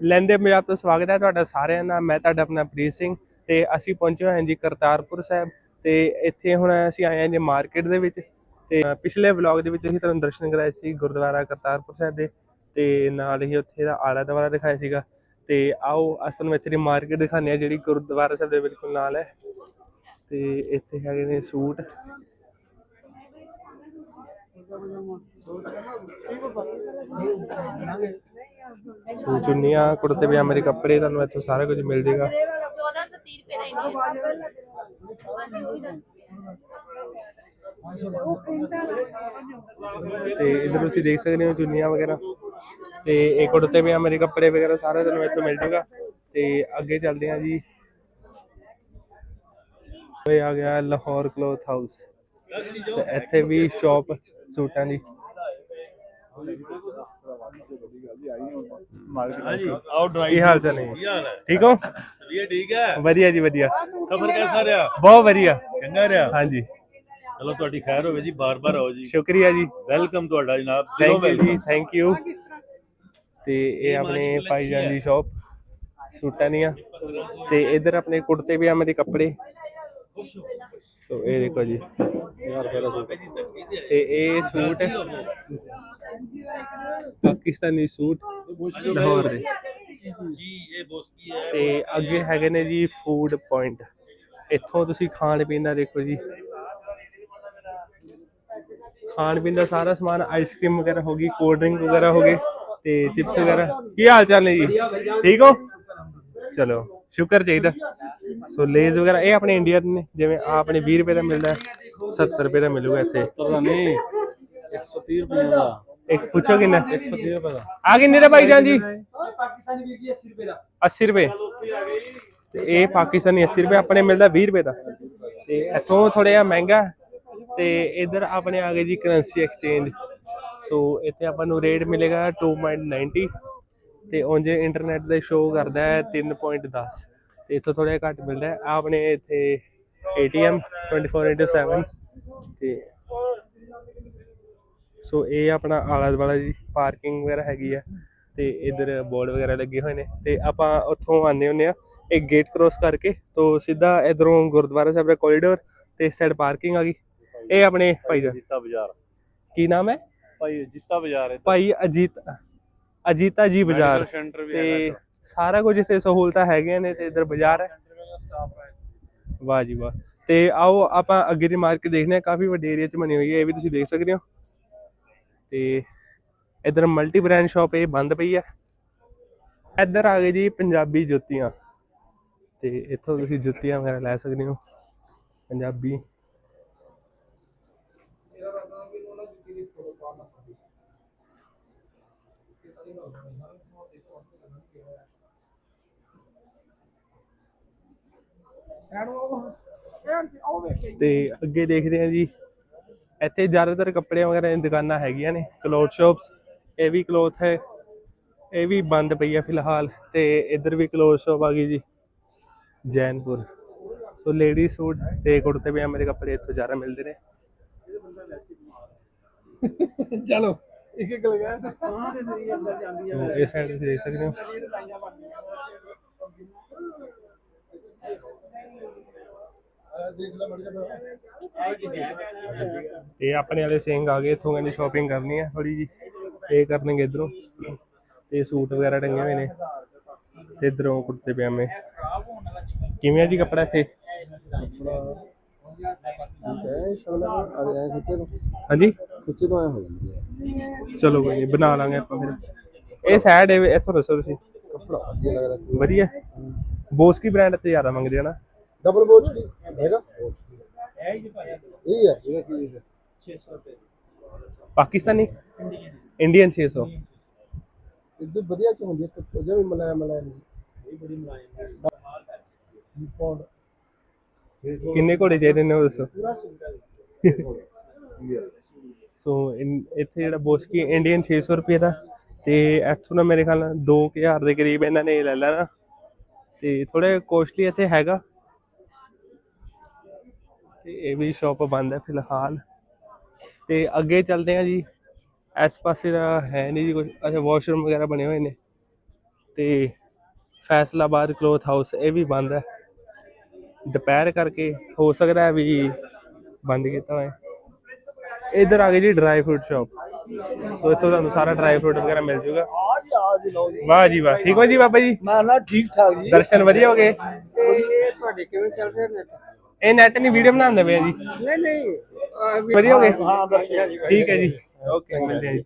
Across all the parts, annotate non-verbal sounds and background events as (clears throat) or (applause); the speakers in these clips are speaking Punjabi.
ਲੈਂਦੇ ਪੰਜਾਬ ਤੋਂ ਸਵਾਗਤ ਹੈ ਤੁਹਾਡਾ ਸਾਰਿਆਂ ਦਾ, ਮੈਂ ਤੁਹਾਡਾ ਆਪਣਾ ਪ੍ਰੀਤ ਸਿੰਘ ਤੇ ਅਸੀਂ ਪਹੁੰਚੇ ਹੋਏ ਹਾਂ ਜੀ ਕਰਤਾਰਪੁਰ ਸਾਹਿਬ ਤੇ ਇੱਥੇ ਹੁਣ ਅਸੀਂ ਆਏ ਹਾਂ ਜੀ ਮਾਰਕੀਟ ਦੇ ਵਿੱਚ ਤੇ ਪਿਛਲੇ ਵਲੌਗ ਦੇ ਵਿੱਚ ਅਸੀਂ ਤੁਹਾਨੂੰ ਦਰਸ਼ਨ ਕਰਾਏ ਸੀ ਗੁਰਦੁਆਰਾ ਕਰਤਾਰਪੁਰ ਸਾਹਿਬ ਦੇ ਤੇ ਨਾਲ ਹੀ ਉੱਥੇ ਦਾ ਆਲਾ ਦੁਆਲਾ ਦਿਖਾਇਆ ਸੀਗਾ ਤੇ ਆਓ ਅੱਜ ਤੁਹਾਨੂੰ ਇੱਥੇ ਦੀ ਮਾਰਕੀਟ ਦਿਖਾਉਂਦੇ ਆ ਜਿਹੜੀ ਗੁਰਦੁਆਰਾ ਸਾਹਿਬ ਦੇ ਬਿਲਕੁਲ ਨਾਲ ਹੈ ਤੇ ਇੱਥੇ ਹੈਗੇ ਨੇ ਸੂਟ ਸੂਟ ਚੁੰਨੀਆਂ ਕੁੜਤੇ ਪਜਾਮੇ ਦੇ ਕੱਪੜੇ ਤੁਹਾਨੂੰ ਇੱਥੋਂ ਸਾਰਾ ਕੁਝ ਮਿਲ ਜਾਏਗਾ। 1430 ਰੁਪਏ ਦਾ ਇੰਡੀਆ ਹਾਂਜੀ ਉਹੀ ਦੱਸ ਤੇ ਇਧਰ ਤੁਸੀਂ ਦੇਖ ਸਕਦੇ ਹੋ ਚੁੰਨੀਆਂ ਵਗੈਰਾ। ਤੇ ਇਹ ਕੁੜਤੇ ਪਜਾਮੇ ਦੇ ਕੱਪੜੇ ਵਗੈਰਾ ਸਾਰਾ ਤੁਹਾਨੂੰ ਇੱਥੋਂ ਮਿਲ ਜਾਏਗਾ। ਤੇ ਅੱਗੇ ਚੱਲਦੇ ਹਾਂ ਜੀ। ਇਹ ਆ ਗਿਆ ਲਾਹੌਰ ਕਲੋਥ ਹਾਊਸ ਇੱਥੇ ਵੀ ਸ਼ਾਪ ਸੂਟਾਂ ਦੀ। ਹਾਂਜੀ ਆਓ ਡਰਾਈਵ ਕੀ ਹਾਲ ਚਾਲ ਹੈ ਕੀ ਹਾਲ ਹੈ ਠੀਕ ਹੋ? ਵਧੀਆ ਠੀਕ ਹੈ? ਵਧੀਆ ਜੀ ਵਧੀਆ। ਸਫਰ ਕਿਹਦਾ ਰਿਹਾ? ਬਹੁਤ ਵਧੀਆ। ਚੰਗਾ ਰਿਹਾ? ਹਾਂਜੀ। ਚਲੋ ਤੁਹਾਡੀ ਖੈਰ ਹੋਵੇ ਜੀ ਬਾਰ-ਬਾਰ ਆਓ ਜੀ। ਸ਼ੁਕਰੀਆ ਜੀ। ਵੈਲਕਮ ਤੁਹਾਡਾ ਜਨਾਬ। ਥੈਂਕ ਯੂ ਜੀ। ਥੈਂਕ ਯੂ ਤੇ ਇਹ ਆਪਣੇ ਭਾਈਜਾਨ ਦੀ ਸ਼ਾਪ ਸੂਟਾਂ ਦੀਆਂ। ਤੇ ਇਧਰ ਆਪਣੇ ਕੁੜਤੇ ਪਜਾਮੇ ਦੇ ਕੱਪੜੇ। ਸੋ ਇਹ ਦੇਖੋ ਜੀ। ਤੇ ਇਹ ਸੂਟ ਪਾਕਿਸਤਾਨੀ ਸੂਟ ਲਾਹੌਰ ਦੇ। ਜੀ ਇਹ ਬੋਸਕੀ ਹੈ ਤੇ ਅੱਗੇ ਹੈਗੇ ਨੇ ਜੀ ਫੂਡ ਪੁਆਇੰਟ ਇੱਥੋਂ ਤੁਸੀਂ ਖਾਣ ਪੀਣ ਦਾ ਦੇਖੋ ਜੀ। ਖਾਣ ਪੀਣ ਦਾ ਸਾਰਾ ਸਮਾਨ ਆਈਸਕ੍ਰੀਮ ਵਗੈਰਾ ਹੋ ਗਈ ਕੋਲਡ ਡਰਿੰਕ ਵਗੈਰਾ ਹੋ ਗਏ ਤੇ ਚਿਪਸ ਵਗੈਰਾ। ਕੀ ਹਾਲ ਚਾਲ ਨੇ ਜੀ? ਠੀਕ ਹੋ? ਚਲੋ। ਸ਼ੁਕਰ ਚਾਹੀਦਾ। ਸੋ ਲੇਜ਼ ਵਗੈਰਾ ਇਹ ਆਪਣੇ ਇੰਡੀਆ ਦੇ ਨੇ ਜਿਵੇਂ ਆ ਆਪਣੇ 20 ਰੁਪਏ ਦਾ ਮਿਲਦਾ ਹੈ 70 ਰੁਪਏ ਦਾ ਮਿਲੂਗਾ ਇੱਥੇ। ਨਹੀਂ 130 ਰੁਪਏ ਦਾ। ਇੱਕ ਪੁੱਛੋ ਕਿੰਨਾ? 130 ਰੁਪਏ ਦਾ। ਆ ਕਿੰਨੇ ਦਾ ਭਾਈਜਾਨ ਜੀ? ਪਾਕਿਸਤਾਨੀ ਵੀਰ ਜੀ 80 ਰੁਪਏ ਦਾ। 80 ਰੁਪਏ। ਤੇ ਇਹ ਪਾਕਿਸਤਾਨੀ 80 ਰੁਪਏ ਆਪਣੇ ਮਿਲਦਾ 20 ਰੁਪਏ ਦਾ। ਤੇ ਇੱਥੋਂ ਥੋੜਾ ਜਿਹਾ ਮਹਿੰਗਾ ਤੇ ਇਧਰ ਆਪਣੇ ਆ ਗਏ ਜੀ ਕਰੰਸੀ ਐਕਸਚੇਂਜ। ਸੋ ਇੱਥੇ ਆਪਾਂ ਨੂੰ ਰੇਟ ਮਿਲੇਗਾ 2.90 ਤੇ ਉਂਝ ਇੰਟਰਨੈਟ ਤੇ ਸ਼ੋ ਕਰਦਾ ਹੈ 3.10 ਤੇ ਇੱਥੋਂ ਥੋੜਾ ਘੱਟ ਮਿਲਦਾ ਹੈ। ਆਪਣੇ ਇੱਥੇ ATM 24/7 ਤੇ ਸੋ ਇਹ ਆਪਣਾ ਆਲਾ ਦੁਆਲਾ ਜੀ ਪਾਰਕਿੰਗ ਵਗੈਰਾ ਹੈਗੀ ਆ ਤੇ ਇਧਰ ਬੋਰਡ ਵਗੈਰਾ ਲੱਗੇ ਹੋਏ ਨੇ ਤੇ ਆਪਾਂ ਉੱਥੋਂ ਆਨੇ ਹੁੰਨੇ ਆ ਇੱਕ ਗੇਟ ਕ੍ਰੋਸ ਕਰਕੇ ਤੋਂ ਸਿੱਧਾ ਇਧਰੋਂ ਗੁਰਦੁਆਰਾ ਸਾਹਿਬ ਦਾ ਕੋਰੀਡੋਰ ਤੇ ਇਸ ਸਾਈਡ ਪਾਰਕਿੰਗ ਆ ਗਈ। ਇਹ ਆਪਣੇ ਭਾਈ ਦਾ। ਜੀਤਾ ਬਾਜ਼ਾਰ। ਕੀ ਨਾਮ ਹੈ? ਭਾਈ ਜੀਤਾ ਬਾਜ਼ਾਰ ਹੈ ਭਾਈ ਅਜੀਤ ਅਜੀਤਾ ਜੀ ਬਾਜ਼ਾਰ। ਤੇ ਸਾਰਾ ਕੁਝ ਇੱਥੇ ਸਹੂਲਤਾਂ ਹੈਗੀਆਂ ਨੇ ਤੇ ਇਧਰ ਬਾਜ਼ਾਰ ਹੈ। ਵਾਹ ਜੀ ਵਾਹ। ਤੇ ਆਓ ਆਪਾਂ ਅੱਗੇ ਦੀ ਮਾਰਕੀਟ ਦੇਖਦੇ ਹਾਂ। ਕਾਫੀ ਵੱਡੇ ਏਰੀਆ 'ਚ ਬਣੀ ਹੋਈ ਹੈ ਇਹ ਵੀ ਤੁਸੀਂ ਦੇਖ ਸਕਦੇ ਹੋ। ਤੇ ਇਧਰ ਮਲਟੀ ਬ੍ਰਾਂਡ ਸ਼ਾਪ ਇਹ ਬੰਦ ਪਈ ਹੈ। ਇੱਧਰ ਆ ਗਏ ਜੀ ਪੰਜਾਬੀ ਜੁੱਤੀਆਂ। ਤੇ ਇੱਥੋਂ ਤੁਸੀਂ ਜੁੱਤੀਆਂ ਵਗੈਰਾ ਲੈ ਸਕਦੇ ਹੋ। ਪੰਜਾਬੀ ਤੇ ਅੱਗੇ ਦੇਖਦੇ ਹਾਂ ਜੀ। ਇੱਥੇ ਜ਼ਿਆਦਾਤਰ ਕੱਪੜੇ ਵਗੈਰਾ ਦੀਆਂ ਦੁਕਾਨਾਂ ਹੈਗੀਆਂ ਨੇ ਕਲੋਥ ਸ਼ਾਪਸ ਇਹ ਵੀ ਕਲੋਥ ਹੈ ਇਹ ਵੀ ਬੰਦ ਪਈ ਹੈ ਫਿਲਹਾਲ ਤੇ ਇੱਧਰ ਵੀ ਕਲੋਥ ਸ਼ਾਪ ਆ ਗਈ ਜੀ ਜੈਨਪੁਰ। ਸੋ ਲੇਡੀ ਸੂਟ ਤੇ ਕੁੜਤੇ ਪਜਾਮੇ ਦੇ ਕੱਪੜੇ ਇੱਥੋਂ ਜ਼ਿਆਦਾ ਮਿਲਦੇ ਨੇ। ਚਲੋ ਇੱਕ ਇੱਕ ਲਗਾ। ਸਾਹ ਦੇ ਜ਼ਰੀਏ ਅੰਦਰ ਜਾਂਦੀ ਸੋ ਇਸ ਸਾਈਡ ਤੁਸੀਂ ਦੇਖ ਸਕਦੇ ਹੋ। ਇਹ ਆਪਣੇ ਵਾਲੇ ਸਿੰਘ ਆ ਗਏ ਇੱਥੋਂ ਕਹਿੰਦੇ ਸ਼ਾਪਿੰਗ ਕਰਨੀ ਹੈ ਥੋੜੀ ਜੀ ਇਹ ਕਰਨਗੇ ਇਧਰੋਂ। ਤੇ ਸੂਟ ਵਗੈਰਾ ਟੰਗੇ ਹੋਏ ਨੇ ਤੇ ਇਧਰੋਂ ਕੁੜਤੇ ਪਜਾਮੇ। ਕਿਵੇਂ ਆ ਜੀ ਕੱਪੜਾ ਇੱਥੇ? ਹਾਂਜੀ? ਕੁੱਚੇ ਤੋਂ ਆਇਆ ਹੋ ਜਾਂਦੀ ਚਲੋ ਕੋਈ ਨਹੀਂ ਬਣਾ ਲਾਂਗੇ ਆਪਾਂ ਫਿਰ। ਇਹ ਸਾਈਡ ਇੱਥੋਂ ਦੱਸੋ ਤੁਸੀਂ। ਕੱਪੜਾ ਵਧੀਆ ਲੱਗਦਾ। ਵਧੀਆ। ਬੋਸਕੀ ਬ੍ਰਾਂਡ ਤੇ ਜ਼ਿਆਦਾ ਮੰਗਦੇ ਆ ਨਾ? ਡਬਲ ਬੋਚ ਕੀ ਹੈਗਾ? ਇਹ ਹੀ। ਭਾਈ ਇਹ ਹੈ ਇਹ ਕੀ ਹੈ 600 ਰੁਪਏ ਪਾਕਿਸਤਾਨੀ ਇੰਡੀਅਨ 600 ਇੱਧਰ ਵਧੀਆ ਚ ਹੁੰਦੀ ਹੈ ਕੁਝ ਵੀ ਮਲਾਇਆ ਮਲਾਇਆ ਨਹੀਂ ਇਹ ਬੜੀ ਮਲਾਇਆ ਕਿੰਨੇ ਘੋੜੇ ਚਾਹੀਦੇ ਨੇ ਉਹ ਦੱਸੋ? ਪੂਰਾ ਹੈ ਸੋ ਇਨ- ਇੱਥੇ ਜਿਹੜਾ ਬੋਸਕੀ ਇੰਡੀਅਨ 600 ਰੁਪਏ ਦਾ ਤੇ ਇੱਥੋਂ ਦਾ ਮੇਰੇ ਖਿਆਲ ਨਾਲ 2000 ਦੇ ਕਰੀਬ ਇਹਨਾਂ ਨੇ ਲੈ ਲੈਣਾ। ਤੇ ਥੋੜਾ ਕੋਸਟਲੀ ਇੱਥੇ ਹੈਗਾ। ਤੇ ਇਹ ਵੀ ਸ਼ਾਪ ਬੰਦ ਹੈ ਫਿਲਹਾਲ। ਤੇ ਅੱਗੇ ਚੱਲਦੇ ਆ ਜੀ। ਇਸ ਪਾਸੇ ਦਾ ਹੈ ਨਹੀਂ ਜੀ ਕੁਝ ਅੱਛਾ ਵਾਸ਼ਰੂਮ ਵਗੈਰਾ ਬਣੇ ਹੋਏ ਨੇ। ਤੇ ਫੈਸਲਾਬਾਦ ਕਲੋਥ ਹਾਊਸ ਇਹ ਵੀ ਬੰਦ ਹੈ। ਦੁਪਹਿਰ ਕਰਕੇ ਹੋ ਸਕਦਾ ਹੈ ਵੀ ਬੰਦ ਕੀਤਾ ਹੋਇਆ ਇਧਰ ਆ ਗਈ ਜੀ ਡਰਾਈ ਫਰੂਟ ਸ਼ਾਪ ਸੋ ਇੱਥੋਂ ਤੁਹਾਨੂੰ ਸਾਰਾ ਡਰਾਈ ਫਰੂਟ ਵਗੈਰਾ ਮਿਲ ਜੂਗਾ। ਵਾਹ ਜੀ ਵਾਹ। ਠੀਕ ਹੋ ਜੀ ਬਾਬਾ ਜੀ? ਨਾ ਨਾ ਠੀਕ ਠਾਕ ਜੀ। ਦਰਸ਼ਨ ਵਧੀਆ ਹੋ ਗਏ। ਇਹ ਤੁਹਾਡੇ ਕਿਵੇਂ ਚੱਲ ਰਹੇ ਨੇ? ਇਹ ਨੈਟ ਨਹੀਂ ਵੀਡੀਓ ਬਣਾਉਂਦੇ ਪਏ ਆ ਜੀ। ਨਹੀਂ ਨਹੀਂ ਵਧੀਆ ਹੋ ਗਏ? ਹਾਂ ਜੀ। ਠੀਕ ਹੈ ਜੀ। ਓਕੇ ਮਿਲਦੇ ਜੀ।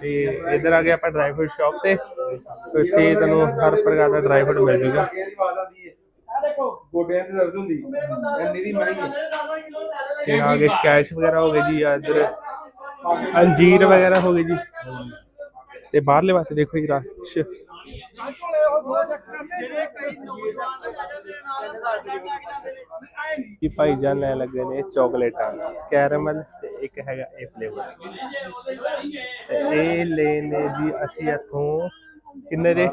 ਤੇ ਇੱਧਰ ਆ ਗਏ ਆਪਾਂ ਡਰਾਈ ਫਰੂਟ ਸ਼ਾਪ ਤੇ। ਸੋ ਇੱਥੇ ਤੁਹਾਨੂੰ ਹਰ ਪ੍ਰਕਾਰ ਦਾ ਡਰਾਈ ਫਰੂਟ ਮਿਲ ਜਾਊਗਾ ਦੇਖੋ ਗੋਡਿਆਂ 'ਚ ਦਰਦ ਹੁੰਦੀ। ਐਨੀ ਦੀ ਮਣੀ ਹੈ। ਤੇ ਆ ਗਏ ਸਕੈਸ਼ ਵਗੈਰਾ ਹੋ ਗਏ ਜੀ ਇੱਧਰ। ਅੰਜੀਰ ਵਗੈਰਾ ਹੋ ਗਏ ਜੀ। ਤੇ ਬਾਹਰਲੇ ਪਾਸੇ ਦੇਖੋ ਜੀ ਰਸ਼। ਕੀ ਭਾਈ ਜਾਨ ਲੈਣ ਲੱਗੇ ਨੇ ਚਾਕਲੇਟਾਂ ਕੈਰਮਲ ਤੇ ਇੱਕ ਹੈਗਾ ਇਹ ਫਲੇਵਰ ਇਹ ਲੈਨੇ ਜੀ ਅਸੀਂ ਇੱਥੋਂ ਕਿੰਨੇ ਦੇ?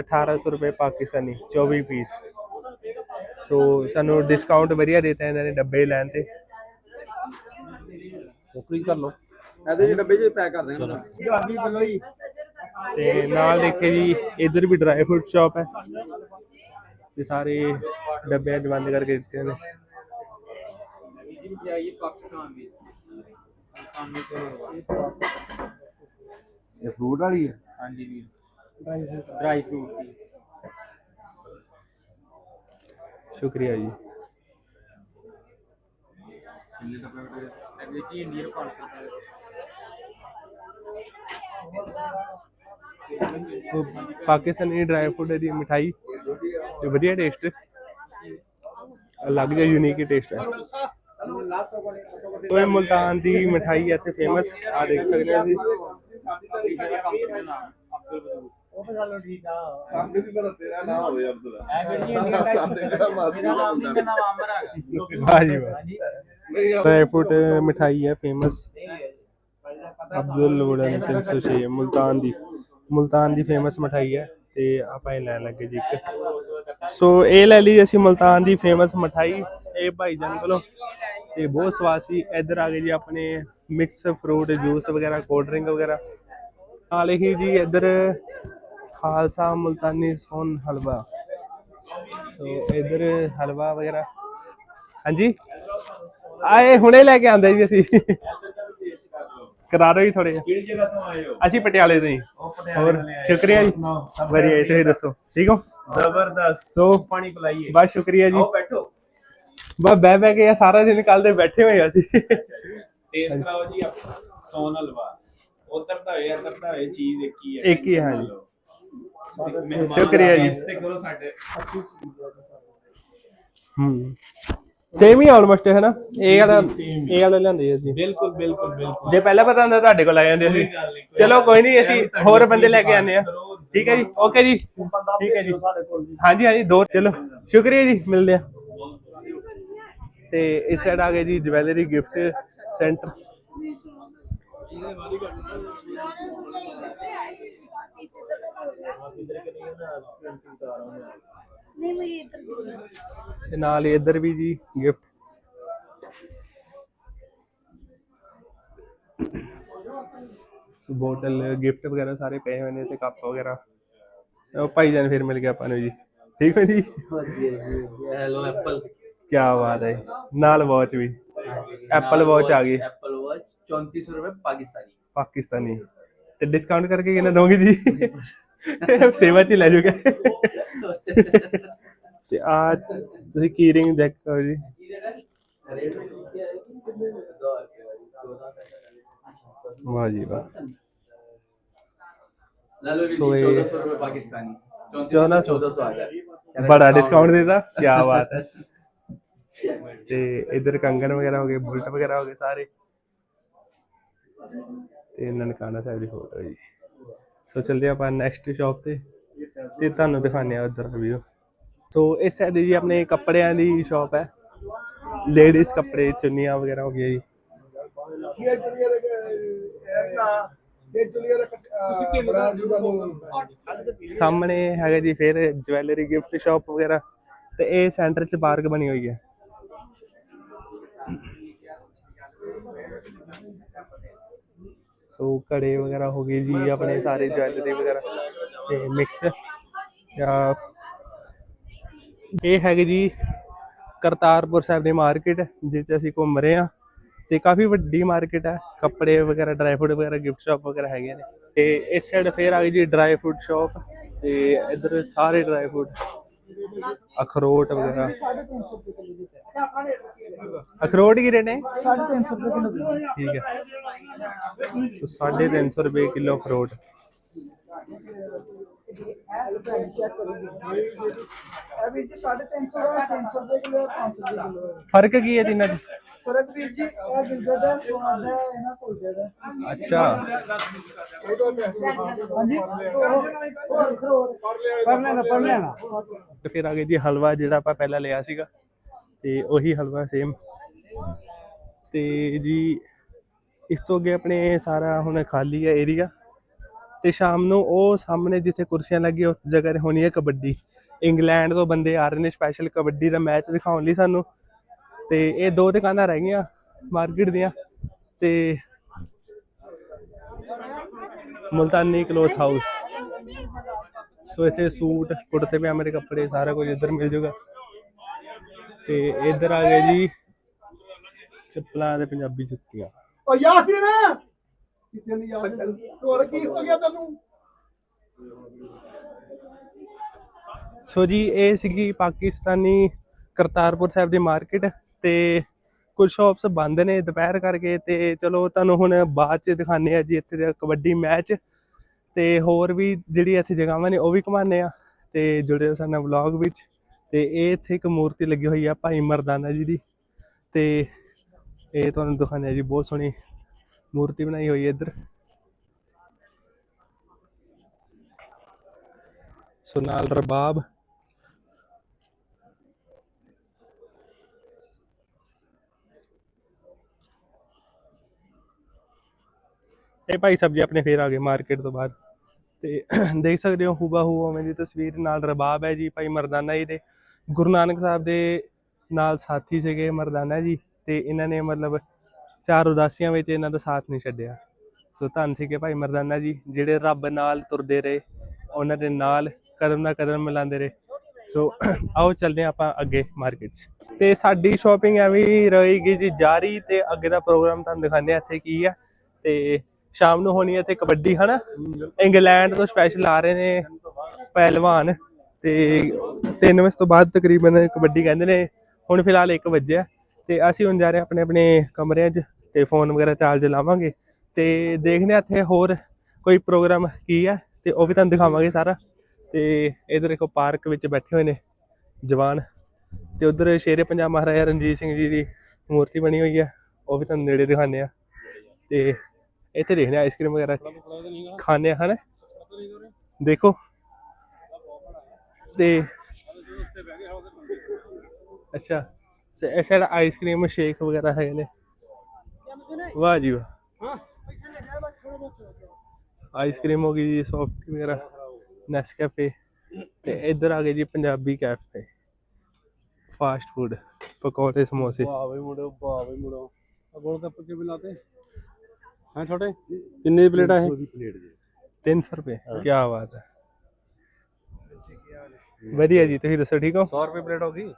1800 ਰੁਪਏ ਪਾਕਿਸਤਾਨੀ 24 ਪੀਸ ਸੋ ਸਾਨੂੰ ਡਿਸਕਾਊਂਟ ਵਧੀਆ ਦਿੱਤਾ ਇਹਨਾਂ ਨੇ ਡੱਬੇ ਲੈਣ ਤੇ। ਉਪਰੀ ਕਰ ਲਓ। ਇਹਦੇ ਚ ਡੱਬੇ ਚ ਪੈਕ ਕਰ ਦੇਣਾ। ਗਾਡੀ ਬਲੋਈ। ਤੇ ਨਾਲ ਦੇਖੇ ਜੀ ਇਧਰ ਵੀ ਡਰਾਈ ਫਰੂਟ ਸ਼ਾਪ ਹੈ। ਤੇ ਸਾਰੇ ਡੱਬੇ ਅੱਜ ਬੰਦ ਕਰਕੇ ਦਿੱਤੇ ਨੇ। ਇਹ ਫਰੂਟ ਵਾਲੀ ਹੈ? ਹਾਂਜੀ ਵੀਰ। ਡਰਾਈ ਫਰੂਟ ਦੀ। ਸ਼ੁਕਰੀਆ ਜੀ। ਕਿੰਨੇ ਡੱਬੇ ਬਟੇ ਇਹ ਜੀ ਨੀਰ 500 ਰੁਪਏ ਪਾਕਿਸਤਾਨੀ ਡਰਾਈ ਫਰੂਟ ਦੀ ਮਿਠਾਈ, ਤੇ ਵਧੀਆ ਟੇਸਟ ਅਲੱਗ ਜਿਹਾ ਯੂਨੀਕ ਟੇਸਟ ਹੈ। ਉਹ ਇਹ ਮੁਲਤਾਨ ਦੀ ਮਿਠਾਈ ਇੱਥੇ ਫੇਮਸ ਆ ਦੇਖ ਸਕਦੇ ਹੋ ਜੀ। ਸਾਨੂੰ ਵੀ ਪਤਾ ਤੇਰਾ ਨਾਮ ਹੋਵੇ ਅਬਦੁੱਲਾ ਵਾਹ ਜੀ ਵਾਹ ਡਰਾਈ ਫਰੂਟ ਮਿਠਾਈ ਹੈ ਫੇਮਸ ਅਬਦੁਲ ਵੜਨ 306 ਮੁਲਤਾਨ ਦੀ। ਮੁਲਤਾਨ ਦੀ ਫੇਮਸ ਮਿਠਾਈ ਹੈ ਤੇ ਆਪਾਂ ਇਹ ਲੈਣ ਲੱਗੇ ਜੀ ਇੱਕ। ਸੋ ਇਹ ਲੈ ਲਈ ਅਸੀਂ ਮੁਲਤਾਨ ਦੀ ਫੇਮਸ ਮਠਾਈ, ਇਹ ਭਾਈ ਜਾਨ ਕੋਲੋਂ। ਤੇ ਬਹੁਤ ਸਵਾਦ ਸੀ। ਇੱਧਰ ਆ ਗਏ ਜੀ ਆਪਣੇ ਮਿਕਸ ਫਰੂਟ ਜੂਸ ਵਗੈਰਾ ਕੋਲਡ ਡਰਿੰਕ ਵਗੈਰਾ। ਨਾਲ ਹੀ ਜੀ ਇੱਧਰ ਖਾਲਸਾ ਮੁਲਤਾਨੀ ਸੋਨ ਹਲਵਾ। ਸੋ ਇੱਧਰ ਹਲਵਾ ਵਗੈਰਾ। ਹਾਂਜੀ? ਆਏ, ਹੁਣੇ ਲੈ ਕੇ ਆਂਦੇ ਜੀ ਅਸੀਂ। ਕਰਾ ਦਿਓ ਜੀ ਥੋੜੇ ਕਿਹੜੀ ਜਗ੍ਹਾ ਤੋਂ ਆਏ ਹੋ? ਅਸੀਂ ਪਟਿਆਲੇ ਤੋਂ ਜੀ ਹੋਰ ਸ਼ੁਕਰੀਆ ਜੀ। ਵਧੀਆ ਜੀ, ਤੁਸੀਂ ਦੱਸੋ ਠੀਕ ਹੋ? ਜ਼ਬਰਦਸਤ। ਸੋ ਪਾਣੀ ਪਿਲਾਈਏ। ਬਸ ਸ਼ੁਕਰੀਆ ਜੀ। ਬੈਠੋ। ਬਸ ਬਹਿ ਬਹਿ ਕੇ ਸਾਰਾ ਦਿਨ ਕੱਲ ਦੇ ਬੈਠੇ ਹੋਏ ਅਸੀਂ। ਟੇਸਟ ਕਰਾਓ ਜੀ ਆਪਣਾ ਸੋਨ ਹਲਵਾ। ਉਧਰ ਤਾਂ ਹੋਏ ਇੱਧਰ ਤਾਂ ਹੋਏ ਚੀਜ਼ ਇੱਕ ਹੀ ਹੈ ਇੱਕ ਹੀ ਹੈ ਜੀ ਸ਼ੁਕਰੀਆ ਜੀ। ਕਰੋ ਸਾਡੇ। ਹੂੰ। ਸੇਮ ਹੀ ਆਲਮੋਸਟ ਹੈ ਨਾ? ਇਹ ਵਾਲਾ ਇਹ ਵਾਲਾ ਲਿਆਂਦੇ ਅਸੀਂ। ਬਿਲਕੁਲ ਬਿਲਕੁਲ ਬਿਲਕੁਲ। ਜੇ ਪਹਿਲਾਂ ਪਤਾ ਹੁੰਦਾ ਤੁਹਾਡੇ ਕੋਲ ਆ ਜਾਂਦੇ ਅਸੀਂ ਗੱਲ ਨੀ, ਕੋਈ ਚਲੋ ਕੋਈ ਨਹੀਂ। ਅਸੀਂ ਹੋਰ ਬੰਦੇ ਲੈ ਕੇ ਆਨੇ ਆ ਜ਼ਰੂਰ, ਠੀਕ ਹੈ ਜੀ ਓਕੇ ਜੀ। ਠੀਕ ਹੈ ਜੀ। ਹਾਂਜੀ ਹਾਂਜੀ ਦੋ ਚਲੋ। ਸ਼ੁਕਰੀਆ ਜੀ ਮਿਲਦੇ ਆ ਤੇ ਇਸ ਸਾਈਡ ਆ ਗਏ ਜੀ ਜਵੈਲਰੀ ਗਿਫਟ ਸੈਂਟਰ। ਨਹੀਂ ਮੈਂ ਇੱਧਰ ਤੇ ਨਾਲ ਇੱਧਰ ਵੀ ਜੀ ਗਿਫਟ ਸੋ ਬੋਟਲ ਗਿਫਟ ਵਗੈਰਾ ਸਾਰੇ ਪਏ ਹੋਏ ਨੇ ਤੇ ਕੱਪ ਵਗੈਰਾ। ਉਹ ਭਾਈ ਜਾਨ ਫਿਰ ਮਿਲ ਗਿਆ ਆਪਾਂ ਨੂੰ ਜੀ। ਠੀਕ ਹੋ ਜੀ? ਵਧੀਆ। ਹੈਲੋ ਐਪਲ ਕੀ ਬਾਤ ਹੈ। ਨਾਲ ਵਾਚ ਵੀ। ਐਪਲ ਵਾਚ ਆ ਗਈ। ਐਪਲ ਵਾਚ 3400 ਰੁਪਏ ਪਾਕਿਸਤਾਨੀ। ਪਾਕਿਸਤਾਨੀ। ਤੇ ਡਿਸਕਾਊਂਟ ਕਰਕੇ ਕਿੰਨਾ ਦੋਗੇ ਜੀ? (laughs) (laughs) ਸੇਵਾ ਚ ਲੈ ਜੂਗਾ। (laughs) ਤੇ ਆ ਤੁਸੀਂ ਕੀ ਰਿੰਗ ਚੈੱਕ ਕਰੋ ਜੀ? ਵਾਹ ਜੀ ਵਾਹ। ਸੋ ਇਹ 1400 ਰੁਪਏ ਪਾਕਿਸਤਾਨੀ 1400 ਆ ਗਿਆ ਬੜਾ ਡਿਸਕਾਊਂਟ ਦੇਦਾ ਕੀ ਬਾਤ ਹੈ। ਤੇ ਇਧਰ ਕੰਗਨ ਵਗੈਰਾ ਹੋ ਗਏ ਬੁਲਟ ਵਗੈਰਾ ਹੋ ਗਏ ਸਾਰੇ। ਤੇ ਨਨਕਾਣਾ ਸਾਹਿਬ ਦੀ ਫੋਟੋ ਜੀ। ਸੋ ਚਲਦੇ ਆਪਾਂ ਨੈਕਸਟ ਸ਼ਾਪ ਤੇ ਤੇ ਤੁਹਾਨੂੰ ਦਿਖਾਉਂਦੇ ਆ ਉਧਰ ਵੀਡੀਓ ਸੋ ਇਸ ਸਾਈਡ ਜੀ ਆਪਣੇ ਕੱਪੜਿਆਂ ਦੀ ਸ਼ਾਪ ਹੈ। ਲੇਡੀਜ਼ ਕੱਪੜੇ, ਚੁੰਨੀਆਂ ਵਗੈਰਾ ਹੋ ਗਈਆਂ ਜੀ। ਇਹ ਦੁਨੀਆ ਦੇ ਇਹ ਦੁਨੀਆ ਦਾ ਬੜਾ ਜੁਗਾ ਸਾਹਮਣੇ ਹੈਗਾ ਜੀ ਫਿਰ ਜਵੈਲਰੀ ਗਿਫਟ ਸ਼ਾਪ ਵਗੈਰਾ ਤੇ ਇਹ ਸੈਂਟਰ 'ਚ ਪਾਰਕ ਬਣੀ ਹੋਈ ਹੈ। ਸੋ ਕੜੇ ਵਗੈਰਾ ਹੋ ਗਏ ਜੀ ਆਪਣੇ ਸਾਰੇ ਜਵੈਲਰੀ ਵਗੈਰਾ ਤੇ ਮਿਕਸ ਜਾਂ ਇਹ ਹੈਗੇ ਜੀ ਕਰਤਾਰਪੁਰ ਸਾਹਿਬ ਦੀ ਮਾਰਕੀਟ ਜਿਸ 'ਚ ਅਸੀਂ ਘੁੰਮ ਰਹੇ ਹਾਂ ਤੇ ਕਾਫੀ ਵੱਡੀ ਮਾਰਕੀਟ ਹੈ। ਕੱਪੜੇ ਵਗੈਰਾ ਡਰਾਈ ਫਰੂਟ ਵਗੈਰਾ ਗਿਫਟ ਸ਼ਾਪ ਵਗੈਰਾ ਹੈਗੇ ਨੇ। ਤੇ ਇਸ ਸਾਈਡ ਫੇਰ ਆ ਗਈ ਜੀ ਡਰਾਈ ਫਰੂਟ ਸ਼ਾਪ ਤੇ ਇੱਧਰ ਸਾਰੇ ਡਰਾਈ ਫਰੂਟ ਅਖਰੋਟ ਵਗੈਰਾ। ਅਖਰੋਟ ਕੀ ਰੇਟ ਨੇ? 350 ਰੁਪਏ ਕਿਲੋ ਠੀਕ ਹੈ ਸੋ 350 ਰੁਪਏ ਕਿਲੋ ਅਖਰੋਟ ਚੈੱਕ ਕਰੋ ਇਹ ਵੀ ਜੀ 350 300 ਰੁਪਏ ਕਿਲੋ 500 ਰੁਪਏ ਕਿਲੋ ਫ਼ਰਕ ਕੀ ਹੈ ਤਿੰਨਾਂ 'ਚ ਫ਼ਰਕ ਵੀ ਜੀ ਇਹ ਗਿਲਦਾ ਦਾ ਸਵਾਦ ਹੈ ਇਹਨਾਂ ਕੋਲ ਦਾ ਅੱਛਾ। ਹਾਂਜੀ? ਪਰ ਲੈਣਾ ਪਰ ਲੈਣਾ। ਤੇ ਫਿਰ ਆ ਗਏ ਜੀ ਹਲਵਾ ਜਿਹੜਾ ਆਪਾਂ ਪਹਿਲਾਂ ਲਿਆ ਸੀਗਾ ਤੇ ਉਹੀ ਹਲਵਾ ਸੇਮ ਤੇ ਜੀ ਇਸ ਤੋਂ ਅੱਗੇ ਆਪਣੇ ਸਾਰਾ ਹੁਣ ਖਾਲੀ ਹੈ ਏਰੀਆ ਤੇ ਸ਼ਾਮ ਨੂੰ ਉਹ ਸਾਹਮਣੇ ਜਿੱਥੇ ਕੁਰਸੀਆਂ ਲੱਗੀਆਂ, ਉਸ ਜਗ੍ਹਾ ਤੇ ਹੋਣੀ ਹੈ ਕਬੱਡੀ। ਇੰਗਲੈਂਡ ਤੋਂ ਬੰਦੇ ਆ ਰਹੇ ਨੇ ਸਪੈਸ਼ਲ ਕਬੱਡੀ ਦਾ ਮੈਚ ਦਿਖਾਉਣ ਲਈ ਸਾਨੂੰ। ਤੇ ਇਹ ਦੋ ਦੁਕਾਨਾਂ ਰਹਿ ਗਈਆਂ, ਮਾਰਕੀਟ ਦੀਆਂ ਤੇ ਮੁਲਤਾਨੀ ਕਲੋਥ ਹਾਊਸ ਸੋ ਇੱਥੇ ਸੂਟ, ਕੁੜਤੇ, ਪਜਾਮੇ ਦੇ ਕੱਪੜੇ ਸਾਰਾ ਕੁਝ ਇੱਧਰ ਮਿਲ ਜਾਊਗਾ ਤੇ ਇੱਧਰ ਆ ਗਏ ਜੀ, ਚੱਪਲਾਂ ਤੇ ਪੰਜਾਬੀ ਜੁੱਤੀਆਂ। ਓ ਯਾਸੀਨ! ਕਿਤੇ ਨਹੀਂ ਯਾਦ ਹੋਰ ਕੀ ਹੋ ਗਿਆ ਤੈਨੂੰ? ਸੋ ਜੀ ਇਹ ਸੀਗੀ ਪਾਕਿਸਤਾਨੀ ਕਰਤਾਰਪੁਰ ਸਾਹਿਬ ਦੀ ਮਾਰਕੀਟ ਤੇ ਕੁਝ ਸ਼ਾਪਸ ਬੰਦ ਨੇ ਦੁਪਹਿਰ ਕਰਕੇ ਤੇ ਚਲੋ ਤੁਹਾਨੂੰ ਹੁਣ ਬਾਅਦ ਚ ਦਿਖਾਣੇ ਆ ਜੀ ਇੱਥੇ ਦਾ ਕਬੱਡੀ ਮੈਚ ਤੇ ਹੋਰ ਵੀ ਜਿਹੜੀ ਇੱਥੇ ਜਗ੍ਹਾਵਾਂ ਨੇ ਉਹ ਵੀ ਘੁਮਾਣੇ ਆ ਤੇ ਜੁੜੇ ਰਹੋ ਸਾਡੇ ਨਾਲ ਵਲੌਗ ਵਿੱਚ ਤੇ ਇਹ ਇੱਥੇ ਇੱਕ ਮੂਰਤੀ ਲੱਗੀ ਹੋਈ ਆ ਭਾਈ ਮਰਦਾਨਾ ਜੀ ਦੀ ਤੇ ਇਹ ਤੁਹਾਨੂੰ ਦਿਖਾਣੇ ਆ ਜੀ ਬਹੁਤ ਸੋਹਣੀ ਮੂਰਤੀ ਬਣਾਈ ਹੋਈ ਹੈ ਇੱਧਰ। ਸੋ ਨਾਲ ਰਬਾਬ। ਇਹ ਭਾਈ ਸਾਹਿਬ ਜੀ ਆਪਣੇ ਫੇਰ ਆ ਗਏ ਮਾਰਕੀਟ ਤੋਂ ਬਾਹਰ ਤੇ ਦੇਖ ਸਕਦੇ ਹੋ ਹੂਬਾ ਹੂ ਉਵੇਂ ਦੀ ਤਸਵੀਰ ਨਾਲ ਰਬਾਬ ਹੈ ਜੀ, ਭਾਈ ਮਰਦਾਨਾ ਜੀ ਦੇ। ਗੁਰੂ ਨਾਨਕ ਸਾਹਿਬ ਦੇ ਨਾਲ ਸਾਥੀ ਸੀਗੇ ਮਰਦਾਨਾ ਜੀ ਤੇ ਇਹਨਾਂ ਨੇ ਮਤਲਬ ਚਾਰ ਉਦਾਸੀਆਂ ਵਿੱਚ ਇਹਨਾਂ ਦਾ ਸਾਥ ਨਹੀਂ ਛੱਡਿਆ। ਸੋ ਧੰਨ ਸੀਗੇ ਭਾਈ ਮਰਦਾਨਾ ਜੀ, ਜਿਹੜੇ ਰੱਬ ਨਾਲ ਤੁਰਦੇ ਰਹੇ, ਉਹਨਾਂ ਦੇ ਨਾਲ ਕਦਮ ਨਾਲ ਕਦਮ ਮਿਲਾਉਂਦੇ ਰਹੇ। ਸੋ (clears throat) ਆਓ ਚੱਲਦੇ ਹਾਂ ਆਪਾਂ ਅੱਗੇ ਮਾਰਕੀਟ 'ਚ। ਤੇ ਸਾਡੀ ਸ਼ਾਪਿੰਗ ਐਵੇਂ ਰਹੇਗੀ ਜੀ, ਜਾਰੀ ਤੇ ਅੱਗੇ ਦਾ ਪ੍ਰੋਗਰਾਮ ਤੁਹਾਨੂੰ ਦਿਖਾਉਂਦੇ ਹਾਂ ਇੱਥੇ ਕੀ ਹੈ ਤੇ ਸ਼ਾਮ ਨੂੰ ਹੋਣੀ ਹੈ ਇੱਥੇ ਕਬੱਡੀ, ਹਨਾ? ਇੰਗਲੈਂਡ ਤੋਂ ਸਪੈਸ਼ਲ ਆ ਰਹੇ ਨੇ ਪਹਿਲਵਾਨ। ਤੇ 3 ਵਜੇ ਤੋਂ ਬਾਅਦ ਤਕਰੀਬਨ ਕਬੱਡੀ ਕਹਿੰਦੇ ਨੇ, ਹੁਣ ਫਿਲਹਾਲ 1 ਵਜੇ ਤੇ ਅਸੀਂ ਹੁਣ ਜਾ ਰਹੇ ਆਪਣੇ ਆਪਣੇ ਕਮਰਿਆਂ 'ਚ। ਤੇ ਫੋਨ ਵਗੈਰਾ ਚਾਰਜ ਲਾਵਾਂਗੇ ਤੇ ਦੇਖਦੇ ਹਾਂ ਇੱਥੇ ਹੋਰ ਕੋਈ ਪ੍ਰੋਗਰਾਮ ਕੀ ਹੈ ਤੇ ਉਹ ਵੀ ਤੁਹਾਨੂੰ ਦਿਖਾਵਾਂਗੇ ਸਾਰਾ। ਤੇ ਇਧਰ ਦੇਖੋ ਪਾਰਕ ਵਿੱਚ ਬੈਠੇ ਹੋਏ ਨੇ ਜਵਾਨ ਤੇ ਉਧਰ ਸ਼ੇਰੇ ਪੰਜਾਬ ਮਹਾਰਾਜਾ ਰਣਜੀਤ ਸਿੰਘ ਜੀ ਦੀ ਮੂਰਤੀ ਬਣੀ ਹੋਈ ਹੈ, ਉਹ ਵੀ ਤੁਹਾਨੂੰ ਨੇੜੇ ਦਿਖਾਉਂਦੇ ਆ ਤੇ ਇੱਥੇ ਦੇਖਦੇ ਆ ਆਈਸਕ੍ਰੀਮ ਵਗੈਰਾ ਖਾਣੇ ਹਨ? ਦੇਖੋ। ਤੇ ਅੱਛਾ, ਤੇ ਇਹ ਸਾਈਡ ਆਈਸਕ੍ਰੀਮ ਸ਼ੇਕ ਵਗੈਰਾ ਹੈਗੇ ਨੇ। ਵਾਹ ਜੀ ਵਾਹ। ਆਈਸਕ੍ਰੀਮ ਹੋ ਗਈ ਜੀ ਸੌਫਟ ਵਗੈਰਾ ਨੈਸਕੈਫੇ ਤੇ ਇੱਧਰ ਆ ਗਏ ਜੀ ਪੰਜਾਬੀ ਕੈਫੇ ਫਾਸਟ ਫੂਡ ਪਕੌੜੇ ਸਮੋਸੇ। ਵਾਹ ਬਈ ਮੁੰਡੋ ਵਾਹ ਬਈ ਮੁੰਡੋ ਆ ਗੋਲ ਗੱਪੇ ਕਿਵੇਂ ਲਾਤੇ? ਹਾਂ ਛੋਟੇ? ਕਿੰਨੇ ਦੀ ਪਲੇਟ ਆ ਇਹ? 300 ਰੁਪਏ ਕੀ ਬਾਤ ਹੈ। ਵਧੀਆ ਜੀ ਤੁਸੀਂ ਦੱਸੋ ਠੀਕ ਹੋ? 100 ਰੁਪਏ ਪਲੇਟ ਹੋ ਗਈ?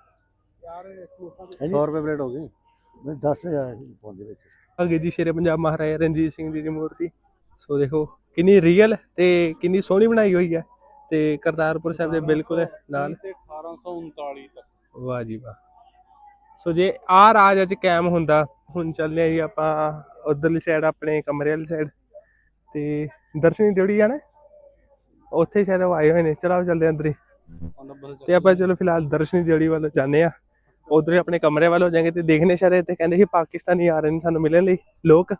100 ਰੁਪਏ ਪਲੇਟ ਹੋ ਗਈ। ਮੈਂ 10000 ਪਾਉਂਦੇ ਵਿੱਚ। ਅੱਗੇ ਜੀ ਸ਼ੇਰੇ ਪੰਜਾਬ ਮਹਾਰਾਜਾ ਰਣਜੀਤ ਸਿੰਘ ਜੀ ਦੀ ਮੂਰਤੀ। ਸੋ ਦੇਖੋ ਕਿੰਨੀ ਰੀਅਲ ਤੇ ਕਿੰਨੀ ਸੋਹਣੀ ਬਣਾਈ ਹੋਈ ਹੈ ਤੇ ਕਰਤਾਰਪੁਰ ਸਾਹਿਬ ਦੇ ਬਿਲਕੁਲ ਨਾਲ। ਤੇ 1839 ਤੱਕ। ਵਾਹ ਜੀ ਵਾਹ। ਸੋ ਜੇ ਆ ਰਾਜ ਅੱਜ ਕਾਇਮ ਹੁੰਦਾ ਹੁਣ ਚੱਲਦੇ ਆ ਜੀ ਆਪਾਂ ਉਧਰਲੀ ਸਾਈਡ ਆਪਣੇ ਕਮਰੇ ਵਾਲੀ ਸਾਈਡ ਤੇ ਦਰਸ਼ਨੀ ਜਿਹੜੀ ਆ ਨਾ ਉੱਥੇ ਸ਼ਾਇਦ ਉਹ ਆਏ ਹੋਏ ਨੇ। ਚਲੋ ਚੱਲਦੇ ਅੰਦਰ ਹੀ। ਤੇ ਆਪਾਂ ਚਲੋ ਫਿਲਹਾਲ ਦਰਸ਼ਨੀ ਜਿਹੜੀ ਵੱਲ ਜਾਂਦੇ ਆ ਉਧਰ ਆਪਣੇ ਕਮਰੇ ਵੱਲ ਹੋ ਜਾਾਂਗੇ ਤੇ ਦੇਖਨੇ ਸ਼ਾਇਦ ਤੇ ਕਹਿੰਦੇ ਸੀ ਪਾਕਿਸਤਾਨੀ ਆ ਰਹੇ ਨੇ ਸਾਨੂੰ ਮਿਲਣ ਲਈ ਲੋਕ